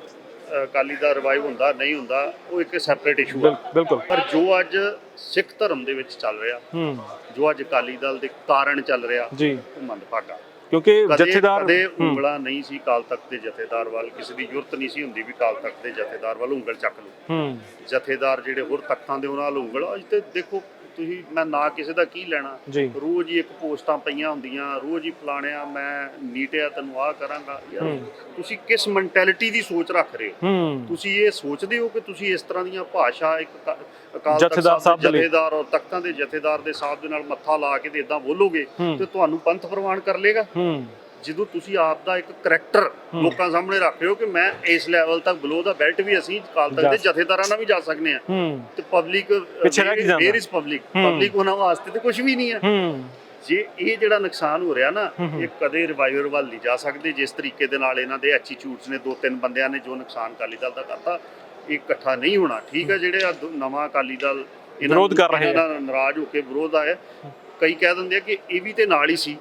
S2: ਅਕਾਲੀ ਦਾ ਰਿਵਾਈਵ ਹੁੰਦਾ ਨਹੀਂ ਹੁੰਦਾ ਉਹ ਇੱਕ ਸੈਪਰੇਟ ਇਸ਼ੂ ਆ।
S1: ਬਿਲ- ਬਿਲਕੁਲ।
S2: ਪਰ ਜੋ ਅੱਜ ਸਿੱਖ ਧਰਮ ਦੇ ਵਿੱਚ ਚੱਲ ਰਿਹਾ
S1: ਹੂੰ।
S2: ਜੋ ਅੱਜ ਅਕਾਲੀ ਦਲ ਦੇ ਕਾਰਨ ਚੱਲ ਰਿਹਾ
S1: ਜੀ।
S2: ਉਹ ਮੰਦਭਾਗਾ।
S1: ਕਿਉਂਕਿ
S2: ਕਦੇ
S1: ਜਥੇਦਾਰ
S2: ਕਦੇ ਉਂਗਲਾਂ ਨਹੀਂ ਸੀ ਕਾਲ ਤਖਤ ਦੇ ਜਥੇਦਾਰ ਵੱਲ ਕਿਸੇ ਦੀ ਜ਼ਰੂਰਤ ਨਹੀਂ ਸੀ ਹੁੰਦੀ ਵੀ ਕਾਲ ਤਖਤ ਦੇ ਜਥੇਦਾਰ ਵੱਲ ਉਂਗਲ ਚੱਕ ਲਓ।
S1: ਹੂੰ।
S2: ਜਥੇਦਾਰ ਜਿਹੜੇ ਹੋਰ ਤਖਤਾਂ ਦੇ ਉਹਨਾਂ ਵੱਲ ਉਂਗਲ ਅੱਜ ਤੇ ਦੇਖੋ ਤੁਸੀਂ ਮੈਂ ਨਾ ਕਿਸੇ ਦਾ ਕੀ ਲੈਣਾ?
S1: ਜੀ।
S2: ਰੋਜ਼ ਹੀ ਇੱਕ ਪੋਸਟਾਂ ਪਈਆਂ ਹੁੰਦੀਆਂ ਰੋਜ਼ ਹੀ ਫਲਾਣਿਆ ਮੈਂ ਨੀਟਿਆ ਤੈਨੂੰ ਆਹ ਕਰਾਂਗਾ। ਯਾਰ। ਤੁਸੀਂ ਕਿਸ ਮੈਂਟੈਲਿਟੀ ਦੀ ਸੋਚ ਰੱਖ ਰਹੇ ਹੋ?
S1: ਹੂੰ।
S2: ਤੁਸੀਂ ਇਹ ਸੋਚਦੇ ਹੋ ਕਿ ਤੁਸੀਂ ਇਸ ਤਰ੍ਹਾਂ ਦੀਆਂ ਭਾਸ਼ਾ ਇੱਕ ਕ- ਅਕਾਲ
S1: ਜਥੇਦਾਰ
S2: ਤਖਤ
S1: ਸਾਹਿਬ
S2: ਸਾਹਿਬ
S1: ਦੇ
S2: ਦੇ
S1: ਲਈ।
S2: ਜਥੇਦਾਰ ਔਰ ਤਖਤਾਂ ਦੇ ਜਥੇਦਾਰ ਦੇ ਸਾਹਿਬ ਦੇ ਨਾਲ ਮੱਥਾ ਲਾ ਕੇ ਤੇ ਇਦਾਂ ਬੋਲੋਗੇ
S1: ਹੂੰ।
S2: ਤੇ ਤੁਹਾਨੂੰ ਪੰਥ ਪ੍ਰਵਾਨ ਕਰ ਲੇਗਾ
S1: ਹੂੰ।
S2: ਜਦੋਂ ਤੁਸੀਂ ਆਪ ਦਾ ਇੱਕ ਕਰੈਕਟਰ। ਲੋਕਾਂ ਸਾਹਮਣੇ ਰੱਖ ਰਹੇ ਹੋ ਕਿ ਮੈਂ ਇਸ ਲੈਵਲ ਤੱਕ ਬਲੋ ਦਾ ਬੈਲਟ ਵੀ ਅਸੀਂ ਕਾਲ ਤੱਕ ਦੇ ਜਥੇਦਾਰਾਂ ਨਾਲ ਵੀ ਜਾ ਸਕਦੇ ਹਾਂ
S1: ਹੂੰ।
S2: ਤੇ public? Where is public. Public ਉਹਨਾਂ ਵਾਸਤੇ ਤੇ ਕੁਝ ਵੀ ਨਹੀਂ ਹੈ। ਜੇ ਇਹ ਜਿਹੜਾ ਨੁਕਸਾਨ ਹੋ ਰਿਹਾ ਨਾ। ਇਹ ਕਦੇ ਰਿਵਾਈਵਰ ਵੱਲ ਨਹੀਂ ਜਾ ਸਕਦੇ। ਜਿਸ ਤਰੀਕੇ ਦੇ ਨਾਲ ਇਹਨਾਂ ਦੇ ਐਟੀਟਿਊਡਸ ਨੇ ਦੋ ਤਿੰਨ ਬੰਦਿਆਂ ਨੇ ਜੋ ਨੁਕਸਾਨ ਅਕਾਲੀ ਦਲ ਦਾ ਕਰਤਾ ਇਹ ਇਕੱਠਾ ਨਹੀਂ ਹੋਣਾ। ਠੀਕ ਹੈ। ਜਿਹੜੇ ਆ ਨਵਾਂ ਅਕਾਲੀ ਦਲ ਇਹਨਾਂ
S1: ਵਿਰੋਧ ਕਰ ਰਹੇ
S2: ਨਾਰਾਜ਼ ਹੋ ਕੇ ਵਿਰੋਧ ਆਇਆ। ਕਈ ਕਹਿ ਦਿੰਦੇ ਆ ਕਿ ਇਹ ਵੀ ਤੇ ਨਾਲ ਹੀ ਸੀ।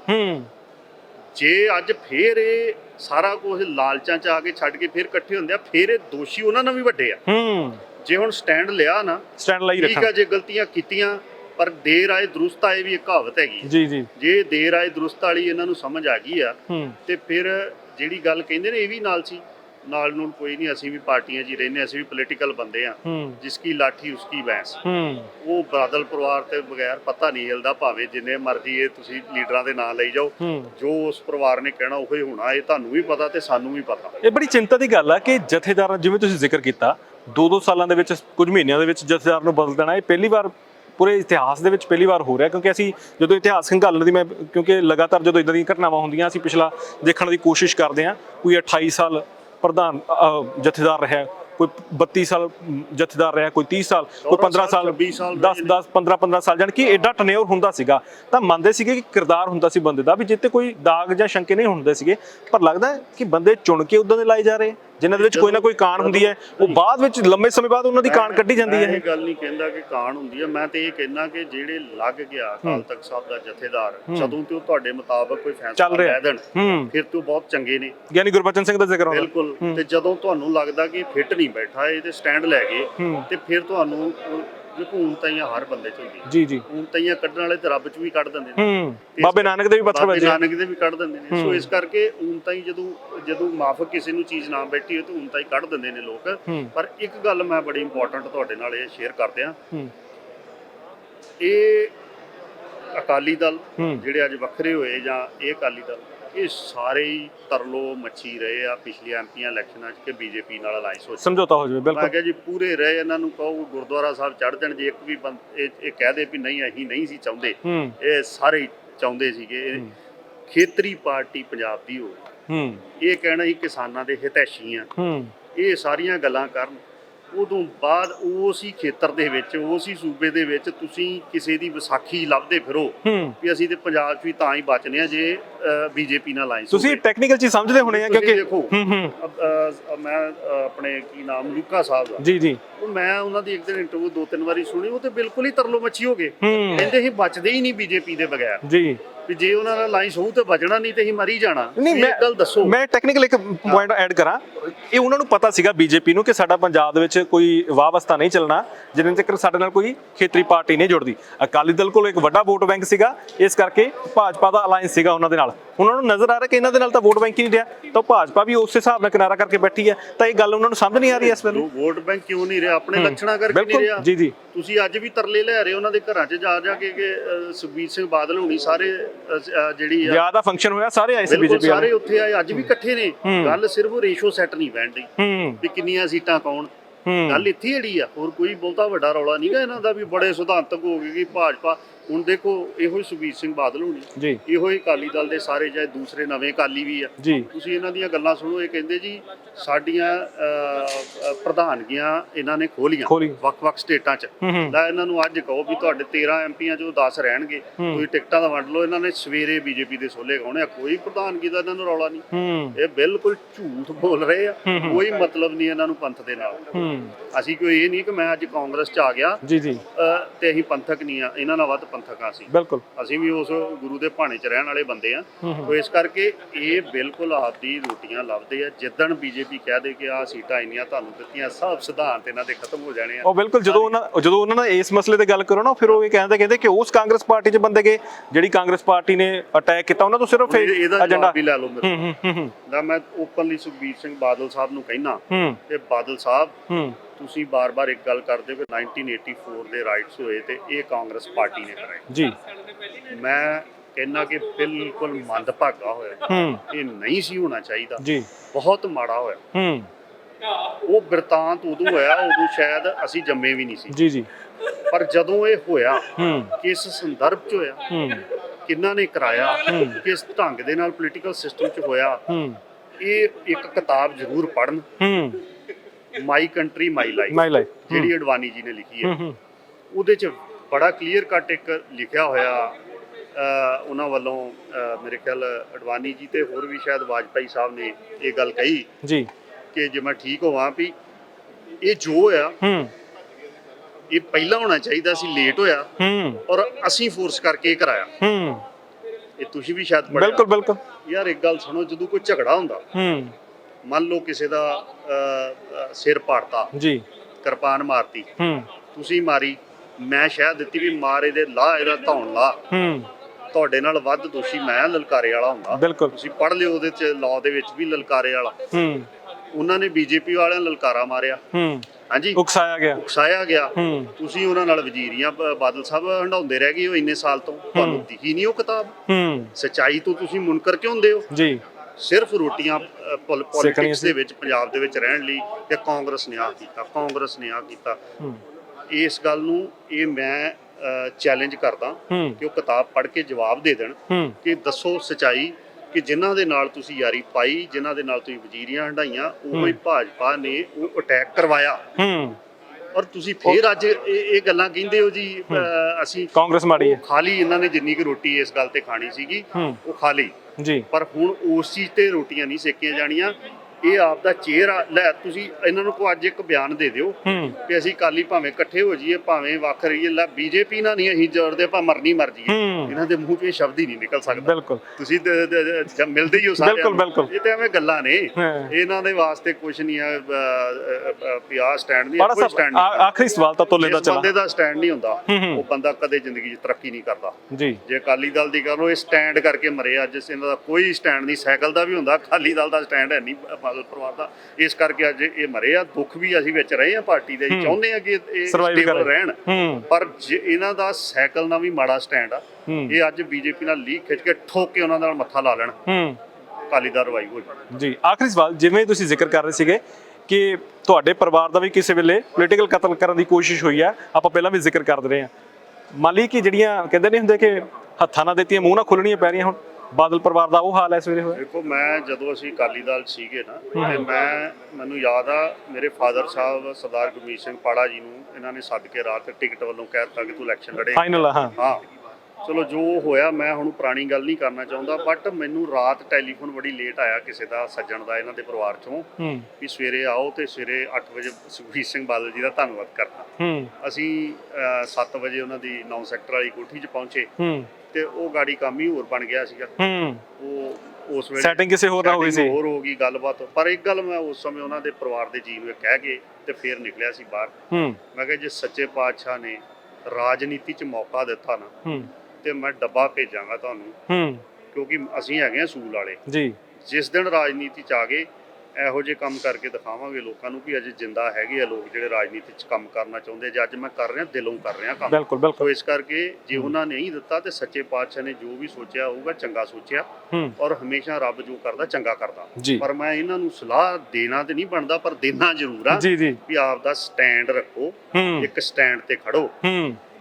S2: ਜੇ ਅੱਜ ਫੇਰ ਇਹ ਸਾਰਾ ਕੁਝ ਲਾਲਚਾਂ ਚ ਆ ਕੇ ਛੱਡ ਕੇ ਫੇਰ ਇਕੱਠੇ ਹੁੰਦੇ ਆ ਫੇਰ ਇਹ ਦੋਸ਼ੀ ਉਹਨਾਂ ਨਾਲ ਵੀ ਵੱਡੇ ਆ।
S1: ਹੂੰ।
S2: ਜੇ ਹੁਣ ਸਟੈਂਡ ਲਿਆ ਨਾ
S1: ਸਟੈਂਡ ਲਈ
S2: ਠੀਕ
S1: ਰੱਖਾਂ।
S2: ਆ ਜੇ ਗਲਤੀਆਂ ਕੀਤੀਆਂ ਪਰ ਦੇਰ ਆਏ ਦਰੁਸਤ ਆਏ ਵੀ ਇੱਕ ਕਹਾਵਤ ਹੈਗੀ।
S1: ਜੀ ਜੀ।
S2: ਜੇ ਦੇਰ ਆਏ ਦਰੁਸਤ ਵਾਲੀ ਇਹਨਾਂ ਨੂੰ ਸਮਝ ਆ ਗਈ ਆ
S1: ਹੂੰ।
S2: ਤੇ ਫਿਰ ਜਿਹੜੀ ਗੱਲ ਕਹਿੰਦੇ ਨੇ ਇਹ ਵੀ ਨਾਲ ਸੀ। ਨਾਲ ਨੂੰ ਕੋਈ ਨਹੀਂ ਅਸੀਂ ਵੀ ਪਾਰਟੀਆਂ 'ਚ ਹੀ ਰਹਿੰਦੇ ਅਸੀਂ ਵੀ ਪੋਲੀਟੀਕਲ ਬੰਦੇ ਆ ਜਿਸ ਕੀ ਲਾਠੀ ਉਸ ਕੀ ਬੈਂਸ ਉਹ ਬਾਦਲ ਪਰਿਵਾਰ ਤੇ ਬਗੈਰ ਪਤਾ ਨਹੀਂ ਹਿਲਦਾ ਭਾਵੇਂ ਜਿੰਨੇ ਮਰਜ਼ੀ ਇਹ ਤੁਸੀਂ ਲੀਡਰਾਂ ਦੇ ਨਾਂ ਲਈ ਜਾਓ ਜੋ ਉਸ ਪਰਿਵਾਰ ਨੇ ਕਹਿਣਾ ਉਹ ਹੀ ਹੋਣਾ ਇਹ ਤੁਹਾਨੂੰ ਵੀ ਪਤਾ ਤੇ ਸਾਨੂੰ ਵੀ ਪਤਾ।
S1: ਇਹ ਬੜੀ ਚਿੰਤਾ ਦੀ ਗੱਲ ਆ ਕਿ ਜਥੇਦਾਰ ਜਿਵੇਂ ਤੁਸੀਂ ਜ਼ਿਕਰ ਕੀਤਾ ਦੋ ਦੋ ਸਾਲਾਂ ਦੇ ਵਿੱਚ ਕੁਝ ਮਹੀਨਿਆਂ ਦੇ ਵਿੱਚ ਜਥੇਦਾਰ ਨੂੰ ਬਦਲ ਦੇਣਾ ਇਹ ਪਹਿਲੀ ਵਾਰ ਪੂਰੇ ਇਤਿਹਾਸ ਦੇ ਵਿੱਚ ਪਹਿਲੀ ਵਾਰ ਹੋ ਰਿਹਾ ਕਿਉਂਕਿ ਅਸੀਂ ਜਦੋਂ ਇਤਿਹਾਸ ਖੰਗਾਲਣ ਦੀ ਮੈਂ ਕਿਉਂਕਿ ਲਗਾਤਾਰ ਜਦੋਂ ਇਦਾਂ ਦੀਆਂ ਘਟਨਾਵਾਂ ਹੁੰਦੀਆਂ ਅਸੀਂ ਪਿਛਲਾ ਦੇਖਣ ਦੀ ਕੋਸ਼ਿਸ਼ ਕਰਦੇ ਹਾਂ ਕੋਈ 28 ਸਾਲ ਪ੍ਰਧਾਨ ਅਹ, ਜਥੇਦਾਰ ਰਿਹਾ ਕੋਈ 32 ਸਾਲ ਜਥੇਦਾਰ ਰਿਹਾ ਕੋਈ 30 ਸਾਲ ਕੋਈ 15 ਸਾਲ
S2: 26 ਸਾਲ
S1: 10 10 15 15 ਸਾਲ ਜਾਣੀ ਕਿ ਐਡਾ ਟਨੇਰ ਹੁੰਦਾ ਸੀਗਾ। ਤਾਂ ਮੰਨਦੇ ਸੀਗੇ ਕਿ ਕਿਰਦਾਰ ਹੁੰਦਾ ਸੀ ਬੰਦੇ ਦਾ ਵੀ ਜਿੱਤੇ ਕੋਈ ਦਾਗ ਜਾਂ ਸ਼ੰਕੇ ਨਹੀਂ ਹੁੰਦੇ ਸੀਗੇ ਪਰ ਲੱਗਦਾ ਹੈ ਕਿ ਬੰਦੇ ਚੁਣ ਕੇ ਉਦਾਂ ਦੇ ਲਾਏ ਜਾ ਰਹੇ ਜਿਨ੍ਹਾਂ ਦੇ ਵਿੱਚ ਕੋਈ ਨਾ ਕੋਈ ਕਾਣ ਹੁੰਦੀ ਹੈ ਉਹ ਬਾਅਦ ਵਿੱਚ ਲੰਮੇ ਸਮੇਂ ਬਾਅਦ ਉਹਨਾਂ ਦੀ ਕਾਣ ਕੱਢੀ ਜਾਂਦੀ ਹੈ।
S2: ਇਹ ਗੱਲ ਨਹੀਂ ਕਹਿੰਦਾ ਕਿ ਕਾਣ ਹੁੰਦੀ ਹੈ ਮੈਂ ਤੇ ਇਹ ਕਹਿੰਦਾ ਕਿ ਜਿਹੜੇ ਲੱਗ ਗਿਆ ਅਕਾਲ ਤਖਤ ਸਾਹਿਬ ਦਾ ਜਥੇਦਾਰ ਜਦੋਂ ਤੇ ਉਹ ਤੁਹਾਡੇ ਮੁਤਾਬਕ ਕੋਈ ਫੈਸਲਾ। ਲੈ ਦੇਣ ਫਿਰ ਤੇ ਬਹੁਤ ਚੰਗੇ ਨੇ।
S1: ਯਾਨੀ ਗੁਰਬਚਨ ਸਿੰਘ ਦਾ ਜ਼ਿਕਰ ਆਉਂਦਾ।
S2: ਬਿਲਕੁਲ। ਤੇ ਜਦੋਂ ਤੁਹਾਨੂੰ ਲੱਗਦਾ ਕਿ ਫਿੱਟ ਨਹੀਂ ਬੈਠਾ ਇਹ ਤੇ ਸਟੈਂਡ ਲੈ ਗਏ
S1: ਹੂੰ।
S2: ਤੇ ਫਿਰ ਤੁਹਾਨੂੰ ਉਹ- ਦੇਖੋ ਹੁਣ ਤਾਂ ਹਰ ਬੰਦੇ ਚ ਹੁੰਦੀ
S1: ਜੀ ਜੀ।
S2: ਹੁਣ ਤਾਂ ਕੱਢਣ ਵਾਲੇ ਤੇ ਰੱਬ ਚ ਵੀ ਕੱਢ ਦਿੰਦੇ ਨੇ।
S1: ਹੂੰ ਬਾਬੇ ਨਾਨਕ ਦੇ ਵੀ ਪੱਥਰ
S2: ਬਾਬੇ
S1: ਵੱਜੇ
S2: ਨਾਨਕ ਦੇ ਵੀ ਕੱਢ ਦਿੰਦੇ ਨੇ। ਸੋ ਇਸ ਕਰਕੇ ਹੁਣ ਤਾਂ ਜਦੋਂ ਜਦੋਂ ਮਾਫਕ ਕਿਸੇ ਨੂੰ ਚੀਜ਼ ਨਾ ਬੈਠੀ ਹੋਏ ਤਾਂ ਹੁਣ ਤਾਂ ਹੀ ਕੱਢ ਦਿੰਦੇ ਨੇ ਲੋਕ।
S1: ਹੂੰ।
S2: ਪਰ ਇੱਕ ਗੱਲ ਮੈਂ ਬੜੀ ਇੰਪੋਰਟੈਂਟ ਤੁਹਾਡੇ ਨਾਲ ਇਹ ਸ਼ੇਅਰ ਕਰਦੇ ਆ
S1: ਹੂੰ।
S2: ਇਹ ਅਕਾਲੀ ਦਲ
S1: ਹੂੰ।
S2: ਜਿਹੜੇ ਅੱਜ ਵੱਖਰੇ ਹੋਏ ਜਾਂ ਇਹ ਅਕਾਲੀ ਦਲ ਇਹ ਸਾਰੇ ਹੀ ਤਰਲੋ ਮੱਛੀ ਰਹੇ ਆ ਪਿਛਲੀਆਂ ਐਮਪੀਆਂ ਇਲੈਕਸ਼ਨਾਂ 'ਚ ਕਿ ਬੀਜੇਪੀ ਨਾਲ ਅਲਾਈਅੰਸ ਹੋ
S1: ਸਮਝੌਤਾ ਹੋ ਜਾਵੇ
S2: ਮੈਂ
S1: ਬਿਲਕੁਲ।
S2: ਕਿਹਾ ਜੀ ਪੂਰੇ ਰਹੇ ਇਹਨਾਂ ਨੂੰ ਕਹੋ ਗੁਰਦੁਆਰਾ ਸਾਹਿਬ ਚੜ ਜਾਣ ਜੇ ਇੱਕ ਵੀ ਬੰਦ- ਇਹ ਇਹ ਕਹਿ ਦੇ ਵੀ ਨਹੀਂ ਅਸੀਂ ਨਹੀਂ ਸੀ ਚਾਹੁੰਦੇ।
S1: ਹੂੰ।
S2: ਇਹ ਸਾਰੇ ਹੀ ਚਾਹੁੰਦੇ ਸੀਗੇ। ਇਹ
S1: ਹੂੰ।
S2: ਖੇਤਰੀ ਪਾਰਟੀ ਪੰਜਾਬ ਦੀ ਹੋਵੇ।
S1: ਹੂੰ।
S2: ਇਹ ਕਹਿਣਾ ਹੀ ਕਿਸਾਨਾਂ ਦੇ ਹਿਤੈਸ਼ੀ ਆ।
S1: ਹੂੰ।
S2: ਇਹ ਸਾਰੀਆਂ ਗੱਲਾਂ ਕਰਨ ਉਦੋਂ ਬਾਅਦ ਉਸ ਹੀ ਖੇਤਰ ਦੇ ਵਿੱਚ ਉਸ ਹੀ ਸੂਬੇ ਦੇ ਵਿੱਚ ਤੁਸੀਂ ਕਿਸੇ ਦੀ ਵਿਸਾਖੀ ਲੱਭਦੇ ਫਿਰੋ। ਵੀ ਅਸੀਂ ਤੇ ਪੰਜਾਬ 'ਚ ਵੀ ਤਾਂ ਹੀ ਬਚਨੇ ਆ ਜੇ ਬੀਜੇਪੀ ਨਾਲ ਅਲਾਈਅੰਸ
S1: ਤੁਸੀਂ ਟੈਕਨੀਕਲ ਚੀਜ਼ ਸਮਝਦੇ ਹੋਣੇ ਆ ਕਿਉਂਕਿ
S2: ਦੇਖੋ ਮੈਂ ਆਪਣੇ ਕੀ ਨਾਮ ਲੂਕਾ ਸਾਹਿਬ ਦਾ।
S1: ਜੀ ਜੀ।
S2: ਉਹ ਮੈਂ ਉਹਨਾਂ ਦੀ ਇੱਕ ਦਿਨ ਇੰਟਰਵਿਊ ਦੋ ਤਿੰਨ ਵਾਰੀ ਸੁਣੀ ਉਹ ਤੇ ਬਿਲਕੁਲ ਹੀ ਤਰਲੋ ਮੱਛੀ ਹੋ ਗਏ। ਕਹਿੰਦੇ ਅਸੀਂ ਬਚਦੇ ਹੀ ਨਹੀਂ ਬੀਜੇਪੀ ਦੇ ਬਗੈਰ।
S1: ਜੀ।
S2: ਵੀ ਜੇ ਉਹਨਾਂ ਨਾਲ ਅਲਾਈਅੰਸ ਹੋਊ ਤੇ ਬਚਣਾ ਨਹੀਂ ਤੇ ਅਸੀਂ ਮਰੀ ਜਾਣਾ।
S1: ਨਹੀਂ ਮੈਂ
S2: ਗੱਲ ਦੱਸੋ।
S1: ਮੈਂ ਟੈਕਨੀਕਲ ਇੱਕ ਪੁਆਇੰਟ ਐਡ ਕਰਾਂ। ਇਹ ਉਹਨਾਂ ਨੂੰ ਪਤਾ ਸੀਗਾ ਬੀਜੇਪੀ ਨੂੰ ਕਿ ਸਾਡਾ ਪੰਜਾਬ ਦੇ ਵਿੱਚ ਕੋਈ ਵਾਵਸਤਾ ਨਹੀਂ ਚੱਲਣਾ ਜਿੰਨੇ ਤੱਕ ਸਾਡੇ ਨਾਲ ਕੋਈ ਖੇਤਰੀ ਪਾਰਟੀ ਨਹੀਂ ਜੁੜਦੀ। ਅਕਾਲੀ ਦਲ ਕੋਲ ਇੱਕ ਵੱਡਾ ਵੋਟ ਬੈਂਕ ਸੀਗਾ ਇਸ ਕਰਕੇ ਭਾਜਪਾ ਦਾ ਅਲਾਈਅੰਸ ਸੀਗਾ ਉਹਨਾਂ ਦੇ ਨਾਲ। ਉਹਨਾਂ ਨੂੰ ਨਜ਼ਰ ਆ ਰਿਹਾ ਕਿ ਇਹਨਾਂ ਦੇ ਨਾਲ ਤਾਂ ਵੋਟ ਬੈਂਕ ਹੀ ਨਹੀਂ ਰਿਹਾ ਤਾਂ ਭਾਜਪਾ ਵੀ ਉਸੇ ਹਿਸਾਬ ਨਾਲ ਕਿਨਾਰਾ ਕਰਕੇ ਬੈਠੀ ਹੈ। ਤਾਂ ਇਹ ਗੱਲ ਉਹਨਾਂ ਨੂੰ ਸਮਝ ਨਹੀਂ ਆ ਰਹੀ ਇਸ ਵੇਲੇ।
S2: ਵੋਟ ਬੈਂਕ ਕਿਉਂ ਨਹੀਂ ਰਿਹਾ? ਆਪਣੇ ਲੱਛਣਾ ਕਰਕੇ ਨਹੀਂ ਰਿਹਾ।
S1: ਜੀ ਜੀ।
S2: ਤੁਸੀਂ ਅੱਜ ਵੀ ਤਰਲੇ ਲੈ ਰਹੇ ਹੋ ਉਹਨਾਂ ਦੇ ਘਰਾਂ 'ਚ ਜਾ ਜਾ ਕੇ ਕਿ ਸੁਖਬੀਰ ਸਿੰਘ ਬਾਦਲ ਹੋਣੀ ਸਾਰੇ ਅ, ਜਿਹੜੀ ਆ
S1: ਵਿਆਹ ਦਾ ਫੰਕਸ਼ਨ ਹੋਇਆ ਸਾਰੇ ਆਏ ਸੀ
S2: ਬਿਲਕੁਲ
S1: ਬੀਜੇਪੀ
S2: ਸਾਰੇ
S1: ਵਾਲੇ
S2: ਉੱਥੇ ਆਏ। ਅੱਜ ਵੀ ਇਕੱਠੇ ਨੇ।
S1: ਹੂੰ।
S2: ਗੱਲ ਸਿਰਫ ਉਹ ਰੇਸ਼ੋ ਸੈੱਟ ਨਹੀਂ ਬੈਣ
S1: ਹੂੰ।
S2: ਵੀ ਕਿੰਨੀਆਂ ਸੀਟਾਂ ਕੌਣ?
S1: ਹੂੰ।
S2: ਗੱਲ ਇੱਥੇ ਜਿਹੜੀ ਆ। ਹੋਰ ਕੋਈ ਬਹੁਤਾ ਵੱਡਾ ਰੌਲਾ ਨਹੀਂਗਾ ਇਹਨਾਂ ਦਾ ਵੀ ਬੜੇ ਸਿਧਾਂਤਕ ਹੋ ਗਏ ਕਿ ਭਾਜਪਾ ਹੁਣ ਦੇਖੋ ਇਹੋ ਹੀ ਸੁਖਬੀਰ ਸਿੰਘ ਬਾਦਲ ਹੋਣੀ ਇਹੋ ਹੀ ਅਕਾਲੀ ਦਲ ਦੇ ਸਾਰੇ ਜਾਂ ਦੂਸਰੇ ਨਵੇਂ ਅਕਾਲੀ ਵੀ ਆ। ਤੁਸੀਂ ਇਹਨਾਂ ਦੀਆਂ ਗੱਲਾਂ ਸੁਣੋ ਇਹ ਕਹਿੰਦੇ ਜੀ ਸਾਡੀਆਂ ਪ੍ਰਧਾਨਗੀਆਂ ਇਹਨਾਂ ਨੇ ਖੋਲੀਆਂ
S1: ਖੋਲੀ।
S2: ਵੱਖ-ਵੱਖ ਸਟੇਟਾਂ 'ਚ। ਲੈ ਇਹਨਾਂ ਨੂੰ ਅੱਜ ਕਹੋ ਵੀ ਤੁਹਾਡੇ 13 ਐਮਪੀਆਂ ਚੋਂ 10 ਰਹਿਣਗੇ। ਤੁਸੀਂ ਟਿਕਟਾਂ ਦਾ ਵੰਡ ਲਓ ਇਹਨਾਂ ਨੇ ਸਵੇਰੇ ਬੀਜੇਪੀ ਦੇ ਸੋਲੇ ਗਾਉਣੇ ਆ ਕੋਈ ਪ੍ਰਧਾਨਗੀ ਦਾ ਇਹਨਾਂ ਨੂੰ ਰੌਲਾ ਨਹੀਂ। ਇਹ ਬਿਲਕੁਲ ਝੂਠ ਬੋਲ ਰਹੇ ਆ। ਕੋਈ ਮਤਲਬ ਨਹੀਂ ਇਹਨਾਂ ਨੂੰ ਪੰਥ ਦੇ ਨਾਲ। ਅਸੀਂ ਕੋਈ ਇਹ ਨਹੀਂ ਕਿ ਮੈਂ ਅੱਜ ਕਾਂਗਰਸ 'ਚ ਆ ਗਿਆ
S1: ਜੀ ਜੀ।
S2: ਅਹ, ਤੇ ਅਸੀਂ ਪੰਥਕ ਨਹੀਂ ਆ ਇਹਨਾਂ ਨਾਲ ਵੱਧ ਪੰਥਕ ਆ ਅਸੀਂ।
S1: ਬਿਲਕੁਲ।
S2: ਅਸੀਂ ਵੀ ਉਸ ਗੁਰੂ ਦੇ ਭਾਣੇ 'ਚ ਰਹਿਣ ਵਾਲੇ ਬੰਦੇ ਆ। ਤੋ ਇਸ ਕਰਕੇ ਇਹ ਬਿਲਕੁਲ ਆਪਦੀ ਰੋਟੀਆਂ ਲੱਭਦੇ ਆ। ਜਿੱਦਣ ਬੀਜੇਪੀ ਕਹਿ ਦੇ ਕਿ ਆ ਸੀਟਾਂ ਇੰਨੀਆਂ ਤੁਹਾਨੂੰ ਦਿੱਤੀਆਂ ਸਭ ਸਿਧਾਂਤ ਇਹਨਾਂ ਦੇ ਖਤਮ ਹੋ ਜਾਣੇ ਆ।
S1: ਉਹ ਬਿਲਕੁਲ ਜਦੋਂ ਉਹਨਾਂ ਜਦੋਂ ਉਹਨਾਂ ਨਾਲ ਇਸ ਮਸਲੇ ਤੇ ਗੱਲ ਕਰੋ ਨਾ ਫਿਰ ਉਹ ਇਹ ਕਹਿੰਦੇ ਕਹਿੰਦੇ ਕਿ ਉਸ ਕਾਂਗਰਸ ਪਾਰਟੀ 'ਚ ਬੰਦੇ ਗਏ ਜਿਹੜੀ ਕਾਂਗਰਸ ਪਾਰਟੀ ਨੇ ਅਟੈਕ ਕੀਤਾ ਉਹਨਾਂ ਤੋਂ ਸਿਰਫ ਏਜੰਡਾ
S2: ਵੀ ਲੈ ਲਓ ਮੇਰੇ ਦਾ ਮੈਂ ਓਪਨਲੀ ਸੁਖਬੀਰ ਸਿੰਘ ਬਾਦਲ ਸਾਹਿਬ ਨੂੰ ਕਹਿਣਾ ਕਿ ਬਾਦਲ ਸਾਹਿਬ ਤੁਸੀਂ ਬਾਰ-ਬਾਰ ਇੱਕ ਗੱਲ ਕਰਦੇ ਕਿ 1984 ਦੇ ਰਾਈਟਸ ਹੋਏ ਤੇ ਇਹ ਕਾਂਗਰਸ ਪਾਰਟੀ ਨੇ ਕਰਾਏ।
S1: ਜੀ।
S2: ਮੈਂ ਕਹਿੰਨਾ ਕਿ ਬਿਲਕੁਲ ਮੰਦਭਾਗਾ ਹੋਇਆ।
S1: ਹੂੰ।
S2: ਇਹ ਨਹੀਂ ਸੀ ਹੋਣਾ ਚਾਹੀਦਾ।
S1: ਜੀ।
S2: ਬਹੁਤ ਮਾੜਾ ਹੋਇਆ।
S1: ਹੂੰ।
S2: ਉਹ ਬਿਰਤਾਂਤ ਉਦੋਂ ਹੋਇਆ ਉਦੋਂ ਸ਼ਾਇਦ ਅਸੀਂ ਜੰਮੇ ਵੀ ਨਹੀਂ ਸੀ।
S1: ਜੀ ਜੀ।
S2: ਪਰ ਜਦੋਂ ਇਹ ਹੋਇਆ
S1: ਹੂੰ।
S2: ਕਿਸ ਸੰਦਰਭ 'ਚ ਹੋਇਆ?
S1: ਹੂੰ।
S2: ਕਿੰਨਾ ਨੇ ਕਰਾਇਆ?
S1: ਹੂੰ।
S2: ਕਿਸ ਢੰਗ ਦੇ ਨਾਲ ਪੋਲੀਟੀਕਲ ਸਿਸਟਮ 'ਚ ਹੋਇਆ?
S1: ਹੂੰ।
S2: ਇਹ ਇੱਕ ਕਿਤਾਬ ਜ਼ਰੂਰ ਪੜਨ
S1: ਹੂੰ।
S2: My country my life
S1: my life
S2: ਜਿਹੜੀ ਅਡਵਾਨੀ ਜੀ ਨੇ ਲਿਖੀ ਹੈ। ਉਹਦੇ 'ਚ ਬੜਾ ਕਲੀਅਰ ਕੱਟ ਇੱਕ ਲਿਖਿਆ ਹੋਇਆ ਉਹਨਾਂ ਵੱਲੋਂ ਮੇਰੇ ਖਿਆਲ ਅਡਵਾਨੀ ਜੀ ਤੇ ਹੋਰ ਵੀ ਸ਼ਾਇਦ ਵਾਜਪਾਈ ਸਾਹਿਬ ਨੇ ਇਹ ਗੱਲ ਕਹੀ
S1: ਜੀ।
S2: ਕਿ ਜੇ ਮੈਂ ਠੀਕ ਹੋਵਾਂ ਵੀ ਇਹ ਜੋ ਆ
S1: ਹੂੰ।
S2: ਇਹ ਪਹਿਲਾਂ ਹੋਣਾ ਚਾਹੀਦਾ ਸੀ ਲੇਟ ਹੋਇਆ
S1: ਹੂੰ।
S2: ਔਰ ਅਸੀਂ ਫੋਰਸ ਕਰਕੇ ਇਹ ਕਰਾਇਆ।
S1: ਹੂੰ।
S2: ਇਹ ਤੁਸੀਂ ਵੀ ਸ਼ਾਇਦ
S1: ਬਿਲਕੁਲ ਬਿਲਕੁਲ।
S2: ਯਾਰ ਇੱਕ ਗੱਲ ਸੁਣੋ ਜਦੋਂ ਕੋਈ ਝਗੜਾ ਹੁੰਦਾ
S1: ਹੂੰ।
S2: ਮੰਨ ਲਓ ਕਿਸੇ ਦਾ ਅ, ਅ, ਸਿਰ ਪਾੜਤਾ।
S1: ਜੀ।
S2: ਕਿਰਪਾਨ ਮਾਰਤੀ।
S1: ਹੂੰ।
S2: ਤੁਸੀਂ ਮਾਰੀ ਮੈਂ ਸ਼ਾਇਦ ਦਿੱਤੀ ਵੀ ਮਾਰ ਇਹਦੇ ਲਾ ਇਹਦਾ ਧੌਣ ਲਾ
S1: ਹੂੰ।
S2: ਤੁਹਾਡੇ ਨਾਲ ਵੱਧ ਦੋਸ਼ੀ ਮੈਂ ਲਲਕਾਰੇ ਵਾਲਾ ਹੁੰਦਾ।
S1: ਬਿਲਕੁਲ।
S2: ਤੁਸੀਂ ਪੜ੍ਹ ਲਿਓ ਉਹਦੇ ਚ ਲਾਅ ਦੇ ਵਿੱਚ ਵੀ ਲਲਕਾਰੇ ਵਾਲਾ।
S1: ਹੂੰ।
S2: ਉਹਨਾਂ ਨੇ ਬੀਜੇਪੀ ਵਾਲਿਆਂ ਲਲਕਾਰਾ ਮਾਰਿਆ।
S1: ਹੂੰ।
S2: ਹਾਂਜੀ।
S1: ਉਕਸਾਇਆ ਗਿਆ।
S2: ਉਕਸਾਇਆ ਗਿਆ।
S1: ਹੂੰ।
S2: ਤੁਸੀਂ ਉਹਨਾਂ ਨਾਲ ਵਜ਼ੀਰੀਆਂ ਬ- ਬਾਦਲ ਸਾਹਿਬ ਹੰਡਾਉਂਦੇ ਰਹਿ ਗਏ ਹੋ ਇੰਨੇ ਸਾਲ ਤੋਂ। ਤੁਹਾਨੂੰ ਦਿਖੀ ਨਹੀਂ ਉਹ ਕਿਤਾਬ।
S1: ਹੂੰ।
S2: ਸਚਾਈ ਤੋਂ ਤੁਸੀਂ ਮੁਨਕਰ ਕਿਉਂ ਹੁੰਦੇ ਹੋ?
S1: ਜੀ।
S2: ਸਿਰਫ ਰੋਟੀਆਂ ਪੋਲਿਟਿਕਸ। ਦੇ ਵਿੱਚ ਪੰਜਾਬ ਦੇ ਵਿੱਚ ਰਹਿਣ ਲਈ ਕਿ ਕਾਂਗਰਸ ਨੇ ਆ ਕੀਤਾ ਕਾਂਗਰਸ ਨੇ ਆ ਕੀਤਾ। ਇਸ ਗੱਲ ਨੂੰ ਇਹ ਮੈਂ ਚੈਲੰਜ ਕਰਦਾ ਕਿ ਉਹ ਕਿਤਾਬ ਪੜ੍ਹ ਕੇ ਜਵਾਬ ਦੇ ਦੇਣ ਕਿ ਦੱਸੋ ਸਚਾਈ ਕਿ ਜਿਨ੍ਹਾਂ ਦੇ ਨਾਲ ਤੁਸੀਂ ਯਾਰੀ ਪਾਈ ਜਿਨ੍ਹਾਂ ਦੇ ਨਾਲ ਤੁਸੀਂ ਵਜ਼ੀਰੀਆਂ ਹੰਡਾਈਆਂ ਉਹ ਹੀ ਭਾਜਪਾ ਨੇ ਉਹ ਅਟੈਕ ਕਰਵਾਇਆ। ਔਰ ਤੁਸੀਂ ਫੇਰ ਅੱਜ ਇਹ ਗੱਲਾਂ ਕਹਿੰਦੇ ਹੋ ਜੀ ਅਸੀਂ
S1: ਕਾਂਗਰਸ ਮਾੜੀ ਹੈ।
S2: ਖਾਲੀ ਇਹਨਾਂ ਨੇ ਜਿੰਨੀ ਕੁ ਰੋਟੀ ਇਸ ਗੱਲ ਤੇ ਖਾਣੀ ਸੀਗੀ ਉਹ ਖਾਲੀ
S1: ਜੀ।
S2: ਪਰ ਹੁਣ ਉਸ ਚੀਜ਼ ਤੇ ਰੋਟੀਆਂ ਨਹੀਂ ਸੇਕੀਆਂ ਜਾਣੀਆਂ। ਇਹ ਆਪ ਦਾ ਚਿਹਰਾ ਲੈ ਤੁਸੀਂ ਇਹਨਾਂ ਨੂੰ ਕੋ ਅੱਜ ਇੱਕ ਬਿਆਨ ਦੇ ਦਿਓ ਕਿ ਅਸੀਂ ਕਾਲੀ ਭਾਵੇਂ ਇਕੱਠੇ ਹੋ ਜਾਈਏ ਭਾਵੇਂ ਵੱਖ ਰਹੀਏ ਲੈ ਬੀਜੇਪੀ ਨਾਲ ਨਹੀਂ ਅਸੀਂ ਜੋੜਦੇ ਭਾ ਮਰਨੀ ਮਰ ਜਾਈਏ। ਇਹਨਾਂ ਦੇ ਮੂੰਹ 'ਚ ਇਹ ਸ਼ਬਦ ਹੀ ਨਹੀਂ ਨਿਕਲ ਸਕਦਾ।
S1: ਬਿਲਕੁਲ।
S2: ਤੁਸੀਂ ਜਦ ਮਿਲਦੇ ਹੀ ਹੋ ਸਾਰਿਆਂ
S1: ਬਿਲਕੁਲ। ਬਿਲਕੁਲ।
S2: ਇਹ ਤੇ ਐਵੇਂ ਗੱਲਾਂ ਨੇ। ਇਹਨਾਂ ਦੇ ਵਾਸਤੇ ਕੁਝ ਨਹੀਂ ਆ ਪਿਆ ਸਟੈਂਡ ਨਹੀਂ ਕੋਈ ਸਟੈਂਡ ਨਹੀਂ।
S1: ਆਖਰੀ ਸਵਾਲ ਤਾਂ ਤੋਲੇ ਦਾ ਚਲਾ।
S2: ਬੰਦੇ ਦਾ ਸਟੈਂਡ ਨਹੀਂ ਹੁੰਦਾ। ਉਹ ਬੰਦਾ ਕਦੇ ਜ਼ਿੰਦਗੀ 'ਚ ਤਰੱਕੀ ਨਹੀਂ ਕਰਦਾ।
S1: ਜੀ।
S2: ਜੇ ਅਕਾਲੀ ਦਲ ਦੀ ਗੱਲ ਉਹ ਇਹ ਸਟੈਂਡ ਕਰਕੇ ਮਰੇ ਅੱਜ ਇਹਨਾਂ ਦਾ ਕੋਈ ਸਟੈਂਡ ਨਹੀਂ ਸਾਈਕਲ ਦਾ ਵੀ ਹੁੰਦਾ ਅਕਾਲੀ ਦਲ ਦਾ ਸਟੈਂਡ ਹੈ ਨਹੀਂ ਬਾਦਲ ਪਰਿਵਾਰ ਦਾ। ਇਸ ਕਰਕੇ ਅੱਜ ਇਹ ਮਰੇ ਆ। ਦੁੱਖ ਵੀ ਅਸੀਂ ਵਿੱਚ ਰਹੇ ਆ ਪਾਰਟੀ ਦੇ। ਚਾਹੁੰਦੇ ਆ ਕਿ ਇਹ ਸਟੇਬਲ। ਰਹਿਣ। ਪਰ ਇਹਨਾਂ ਦਾ ਸਾਈਕਲ ਨਾਲ ਵੀ ਮਾੜਾ ਸਟੈਂਡ ਆ ਇਹ ਅੱਜ ਬੀਜੇਪੀ ਨਾਲ ਲੀਕ ਖਿੱਚ ਕੇ ਠੋਕ ਕੇ ਉਹਨਾਂ ਨਾਲ ਮੱਥਾ ਲਾ ਲੈਣ। ਅਕਾਲੀ ਦਲ ਰਵਾਈ ਹੋ ਜਾਵੇ
S1: ਜੀ ਆਖਰੀ ਸਵਾਲ ਜਿਵੇਂ ਤੁਸੀਂ ਜ਼ਿਕਰ ਕਰ ਰਹੇ ਸੀਗੇ ਕਿ ਤੁਹਾਡੇ ਪਰਿਵਾਰ ਦਾ ਵੀ ਕਿਸੇ ਵੇਲੇ ਪੋਲੀਟੀਕਲ ਕਤਲ ਕਰਨ ਦੀ ਕੋਸ਼ਿਸ਼ ਹੋਈ ਹੈ ਆਪਾਂ ਪਹਿਲਾਂ ਵੀ ਜ਼ਿਕਰ ਕਰਦੇ ਰਹੇ ਮੰਨ ਲਈ ਕਿ ਜਿਹੜੀਆਂ ਕਹਿੰਦੇ ਨਹੀਂ ਹੁੰਦੇ ਕਿ ਹੱਥਾਂ ਨਾਲ ਦਿੱਤੀਆਂ ਮੂੰਹ ਨਾਲ ਖੁੱਲਣੀਆਂ ਪੈ ਰਹੀਆਂ ਹੁਣ। ਬਾਦਲ ਪਰਿਵਾਰ ਦਾ ਉਹ ਹਾਲ ਹੈ ਇਸ ਵੇਲੇ ਹੋਇਆ?
S2: ਦੇਖੋ ਮੈਂ ਜਦੋਂ ਅਸੀਂ ਅਕਾਲੀ ਦਲ ਸੀਗੇ ਨਾ ਤੇ ਮੈਂ ਮੈਨੂੰ ਯਾਦ ਆ ਮੇਰੇ ਫਾਦਰ ਸਾਹਿਬ ਸਰਦਾਰ ਗੁਰਮੀਤ ਸਿੰਘ ਪਾੜਾ ਜੀ ਨੂੰ ਇਹਨਾਂ ਨੇ ਸੱਦ ਕੇ ਰਾਤ ਟਿਕਟ ਵੱਲੋਂ ਕਹਿ ਦਿੱਤਾ ਕਿ ਤੂੰ ਇਲੈਕਸ਼ਨ ਲੜੇ।
S1: ਫਾਈਨਲ ਹਾਂ।
S2: ਹਾਂ। ਚਲੋ ਜੋ ਹੋਇਆ ਮੈਂ ਹੁਣ ਪੁਰਾਣੀ ਗੱਲ ਨਹੀਂ ਕਰਨਾ ਚਾਹੁੰਦਾ ਬਟ ਮੈਨੂੰ ਰਾਤ ਟੈਲੀਫੋਨ ਬੜੀ ਲੇਟ ਆਇਆ ਕਿਸੇ ਦਾ ਸੱਜਣ ਦਾ ਇਹਨਾਂ ਦੇ ਪਰਿਵਾਰ ਚੋਂ ਵੀ ਸਵੇਰੇ ਆਓ ਤੇ ਸਵੇਰੇ 8 ਵਜੇ ਸੁਖਬੀਰ ਸਿੰਘ ਬਾਦਲ ਜੀ ਦਾ ਧੰਨਵਾਦ ਕਰਨਾ ਅਸੀਂ 7 ਵਜੇ ਉਹਨਾਂ ਦੀ 9 ਸੈਕਟਰ ਵਾਲੀ ਕੋਠੀ 'ਚ ਪਹੁੰਚੇ। ਤੇ ਉਹ ਗਾੜੀ ਕੰਮ ਹੀ ਹੋਰ ਬਣ ਗਿਆ ਸੀਗਾ।
S1: ਹੂੰ।
S2: ਉਹ ਉਸ ਵੇਲੇ
S1: Setting ਕਿਸੇ ਹੋਰ ਨਾਲ ਹੋ ਗਈ
S2: setting
S1: ਸੀ।
S2: ਹੋਰ ਹੋ ਗਈ ਗੱਲਬਾਤ। ਪਰ ਇੱਕ ਗੱਲ ਮੈਂ ਉਸ ਸਮੇਂ ਉਹਨਾਂ ਦੇ ਪਰਿਵਾਰ ਦੇ ਜੀ ਨੂੰ ਇਹ ਕਹਿ ਕੇ ਤੇ ਫੇਰ ਨਿਕਲਿਆ ਸੀ ਬਾਹਰ।
S1: ਹੂੰ।
S2: ਮੈਂ ਕਿਹਾ ਜੇ ਸੱਚੇ ਪਾਤਸ਼ਾਹ ਨੇ ਰਾਜਨੀਤੀ 'ਚ ਮੌਕਾ ਦਿੱਤਾ ਨਾ
S1: ਹੂੰ।
S2: ਤੇ ਮੈਂ ਡੱਬਾ ਭੇਜਾਂਗਾ ਤੁਹਾਨੂੰ।
S1: ਹੂੰ।
S2: ਕਿਉਂਕਿ ਅਸੀਂ ਹੈਗੇ ਆ ਸੂਲ ਵਾਲੇ।
S1: ਜੀ।
S2: ਜਿਸ ਦਿਨ ਰਾਜਨੀਤੀ 'ਚ ਆ ਗਏ ਇਹੋ ਜਿਹੇ ਕੰਮ ਕਰਕੇ ਦਿਖਾਵਾਂਗੇ ਲੋਕਾਂ ਨੂੰ ਵੀ ਅਜੇ ਜਿੰਦਾ ਹੈਗੇ ਆ ਲੋਕ ਜਿਹੜੇ ਰਾਜਨੀਤੀ 'ਚ ਕੰਮ ਕਰਨਾ ਚਾਹੁੰਦੇ ਜੇ ਅੱਜ ਮੈਂ ਕਰ ਰਿਹਾ ਦਿਲੋਂ ਕਰ ਰਿਹਾ ਕੰਮ।
S1: ਬਿਲਕੁਲ ਬਿਲਕੁਲ।
S2: ਇਸ ਕਰਕੇ ਜੇ ਉਹਨਾਂ ਨੇ ਨਹੀਂ ਦਿੱਤਾ ਤੇ ਸੱਚੇ ਪਾਤਸ਼ਾਹ ਨੇ ਜੋ ਵੀ ਸੋਚਿਆ ਹੋਊਗਾ ਚੰਗਾ ਸੋਚਿਆ ਔਰ ਹਮੇਸ਼ਾ ਰੱਬ ਜੋ ਕਰਦਾ ਚੰਗਾ ਕਰਦਾ। ਪਰ ਮੈਂ ਇਹਨਾਂ ਨੂੰ ਸਲਾਹ ਦੇਣਾ ਤੇ ਨਹੀਂ ਬਣਦਾ ਪਰ ਦੇਣਾ ਜ਼ਰੂਰ ਆ ਵੀ ਆਪ ਦਾ ਸਟੈਂਡ ਰੱਖੋ ਇੱਕ ਸਟੈਂਡ ਤੇ ਖੜੋ।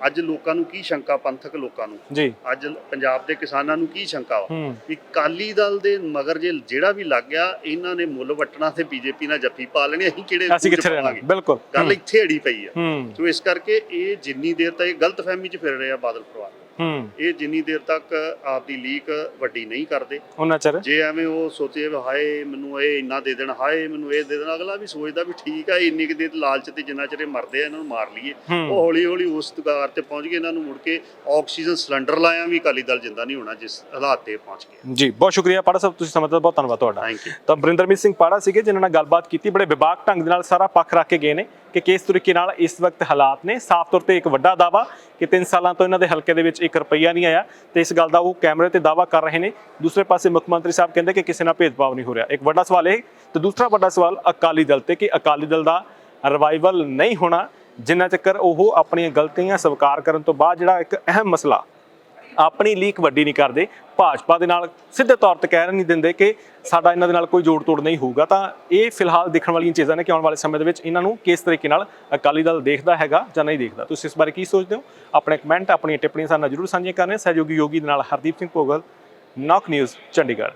S2: ਅੱਜ ਲੋਕਾਂ ਨੂੰ ਕੀ ਸ਼ੰਕਾ ਪੰਥਕ ਲੋਕਾਂ ਨੂੰ?
S1: ਜੀ।
S2: ਅੱਜ ਪੰਜਾਬ ਦੇ ਕਿਸਾਨਾਂ ਨੂੰ ਕੀ ਸ਼ੰਕਾ ਵਾ? ਵੀ ਕਾਲੀ ਦਲ ਦੇ ਮਗਰ ਜੇ ਜਿਹੜਾ ਵੀ ਲੱਗ ਗਿਆ ਇਹਨਾਂ ਨੇ ਮੁੱਲ ਵੱਟਣਾ ਤੇ ਬੀਜੇਪੀ ਨਾਲ ਜੱਫੀ ਪਾ ਲੈਣੀ ਅਸੀਂ ਕਿਹੜੇ
S1: ਅਸੀਂ ਕਿੱਥੇ ਰਹਿਣਾ। ਬਿਲਕੁਲ।
S2: ਗੱਲ ਇੱਥੇ ਅੜੀ ਪਈ ਆ। ਸੋ ਇਸ ਕਰਕੇ ਇਹ ਜਿੰਨੀ ਦੇਰ ਤੱਕ ਇਹ ਗਲਤਫਹਿਮੀ 'ਚ ਫਿਰ ਰਿਹਾ ਬਾਦਲ ਪਰਿਵਾਰ। ਇਹ ਜਿੰਨੀ ਦੇਰ ਤੱਕ ਆਪਦੀ ਲੀਕ ਵੱਡੀ ਨਹੀਂ ਕਰਦੇ।
S1: ਉਹਨਾਂ ਚਿਰ?
S2: ਜੇ ਐਵੇਂ ਉਹ ਸੋਚੇ ਵੀ ਹਾਏ ਮੈਨੂੰ ਇਹ ਇੰਨਾ ਦੇ ਦੇਣ ਹਾਏ ਮੈਨੂੰ ਇਹ ਦੇ ਦੇਣ ਅਗਲਾ ਵੀ ਸੋਚਦਾ ਵੀ ਠੀਕ ਆ ਇੰਨੀ ਕੁ ਦੇ ਲਾਲਚ ਤੇ ਜਿੰਨਾ ਚਿਰ ਇਹ ਮਰਦੇ ਆ ਇਹਨਾਂ ਨੂੰ ਮਾਰ ਲਈਏ। ਉਹ ਹੌਲੀ ਹੌਲੀ ਉਸ ਤਗਾਰ ਤੇ ਪਹੁੰਚ ਗਏ ਇਹਨਾਂ ਨੂੰ ਮੁੜ ਕੇ ਆਕਸੀਜਨ ਸਿਲੰਡਰ ਲਾਇਆ ਵੀ ਅਕਾਲੀ ਦਲ ਜਿੰਦਾ ਨਹੀਂ ਹੋਣਾ ਜਿਸ ਹਾਲਾਤ ਤੇ ਪਹੁੰਚ ਗਏ
S1: ਜੀ ਬਹੁਤ ਸ਼ੁਕਰੀਆ ਪਾੜਾ ਸਾਹਿਬ ਤੁਸੀਂ ਸਮਝਦੇ ਬਹੁਤ ਧੰਨਵਾਦ ਤੁਹਾਡਾ।
S2: ਥੈਂਕ ਯੂ
S1: ਤਾਂ ਬਰਿੰਦਰਮੀਤ ਸਿੰਘ ਪਾੜਾ ਸੀਗੇ ਜਿਨ੍ਹਾਂ ਨਾਲ ਗੱਲਬਾਤ ਕੀਤੀ ਬੜੇ ਵਿਵਾਕ ਢੰਗ ਦੇ ਨਾਲ ਸਾਰਾ ਪੱਖ ਰੱਖ ਕੇ ਗਏ ਨੇ। ਕਿ ਕਿਸ ਤਰੀਕੇ ਨਾਲ ਇਸ ਵਕਤ ਹਾਲਾਤ ਨੇ? ਸਾਫ਼ ਤੌਰ ਤੇ ਇੱਕ ਵੱਡਾ ਦਾਵਾ ਕਿ 3 ਸਾਲਾਂ ਤੋਂ ਇਹਨਾਂ ਦੇ ਹਲਕੇ ਦੇ ਵਿੱਚ 1 ਰੁਪਈਆ ਨਹੀਂ ਆਇਆ ਤੇ ਇਸ ਗੱਲ ਦਾ ਉਹ ਕੈਮਰੇ ਤੇ ਦਾਵਾ ਕਰ ਰਹੇ ਨੇ। ਦੂਸਰੇ ਪਾਸੇ ਮੁੱਖ ਮੰਤਰੀ ਸਾਹਿਬ ਕਹਿੰਦੇ ਕਿ ਕਿਸੇ ਨਾਲ ਭੇਦਭਾਵ ਨਹੀਂ ਹੋ ਰਿਹਾ। ਇੱਕ ਵੱਡਾ ਸਵਾਲ ਇਹ ਤੇ ਦੂਸਰਾ ਵੱਡਾ ਸਵਾਲ ਅਕਾਲੀ ਦਲ ਤੇ ਕਿ ਅਕਾਲੀ ਦਲ ਦਾ ਰਿਵਾਈਵਲ ਨਹੀਂ ਹੋਣਾ, ਜਿੰਨਾ ਚੱਕਰ ਉਹ ਆਪਣੀਆਂ ਗਲਤੀਆਂ ਸਵੀਕਾਰ ਕਰਨ ਤੋਂ ਬਾਅਦ ਜਿਹੜਾ ਇੱਕ ਅਹਿਮ ਮਸਲਾ ਆਪਣੀ ਲੀਕ ਵੱਡੀ ਨਹੀਂ ਕਰਦੇ। ਭਾਜਪਾ ਦੇ ਨਾਲ ਸਿੱਧੇ ਤੌਰ ਤੇ ਕਹਿ ਨਹੀਂ ਦਿੰਦੇ ਕਿ ਸਾਡਾ ਇਹਨਾਂ ਦੇ ਨਾਲ ਕੋਈ ਜੋੜ ਤੋੜ ਨਹੀਂ ਹੋਊਗਾ। ਤਾਂ ਇਹ ਫਿਲਹਾਲ ਦੇਖਣ ਵਾਲੀਆਂ ਚੀਜ਼ਾਂ ਨੇ ਕਿ ਆਉਣ ਵਾਲੇ ਸਮੇਂ ਦੇ ਵਿੱਚ ਇਹਨਾਂ ਨੂੰ ਕਿਸ ਤਰੀਕੇ ਨਾਲ ਅਕਾਲੀ ਦਲ ਦੇਖਦਾ ਹੈਗਾ ਜਾਂ ਨਹੀਂ ਦੇਖਦਾ। ਤੁਸੀਂ ਇਸ ਬਾਰੇ ਕੀ ਸੋਚਦੇ ਹੋ? ਆਪਣੇ ਕਮੈਂਟ, ਆਪਣੀਆਂ ਟਿੱਪਣੀਆਂ ਸਾਡੇ ਨਾਲ ਜਰੂਰ ਸਾਂਝੀਆਂ ਕਰਨੇ। ਸਹਿਯੋਗੀ ਯੋਗੀ ਦੇ ਨਾਲ ਹਰਦੀਪ ਸਿੰਘ ਭੋਗਲ, ਨੌਕ ਨਿਊਜ਼, ਚੰਡੀਗੜ੍ਹ।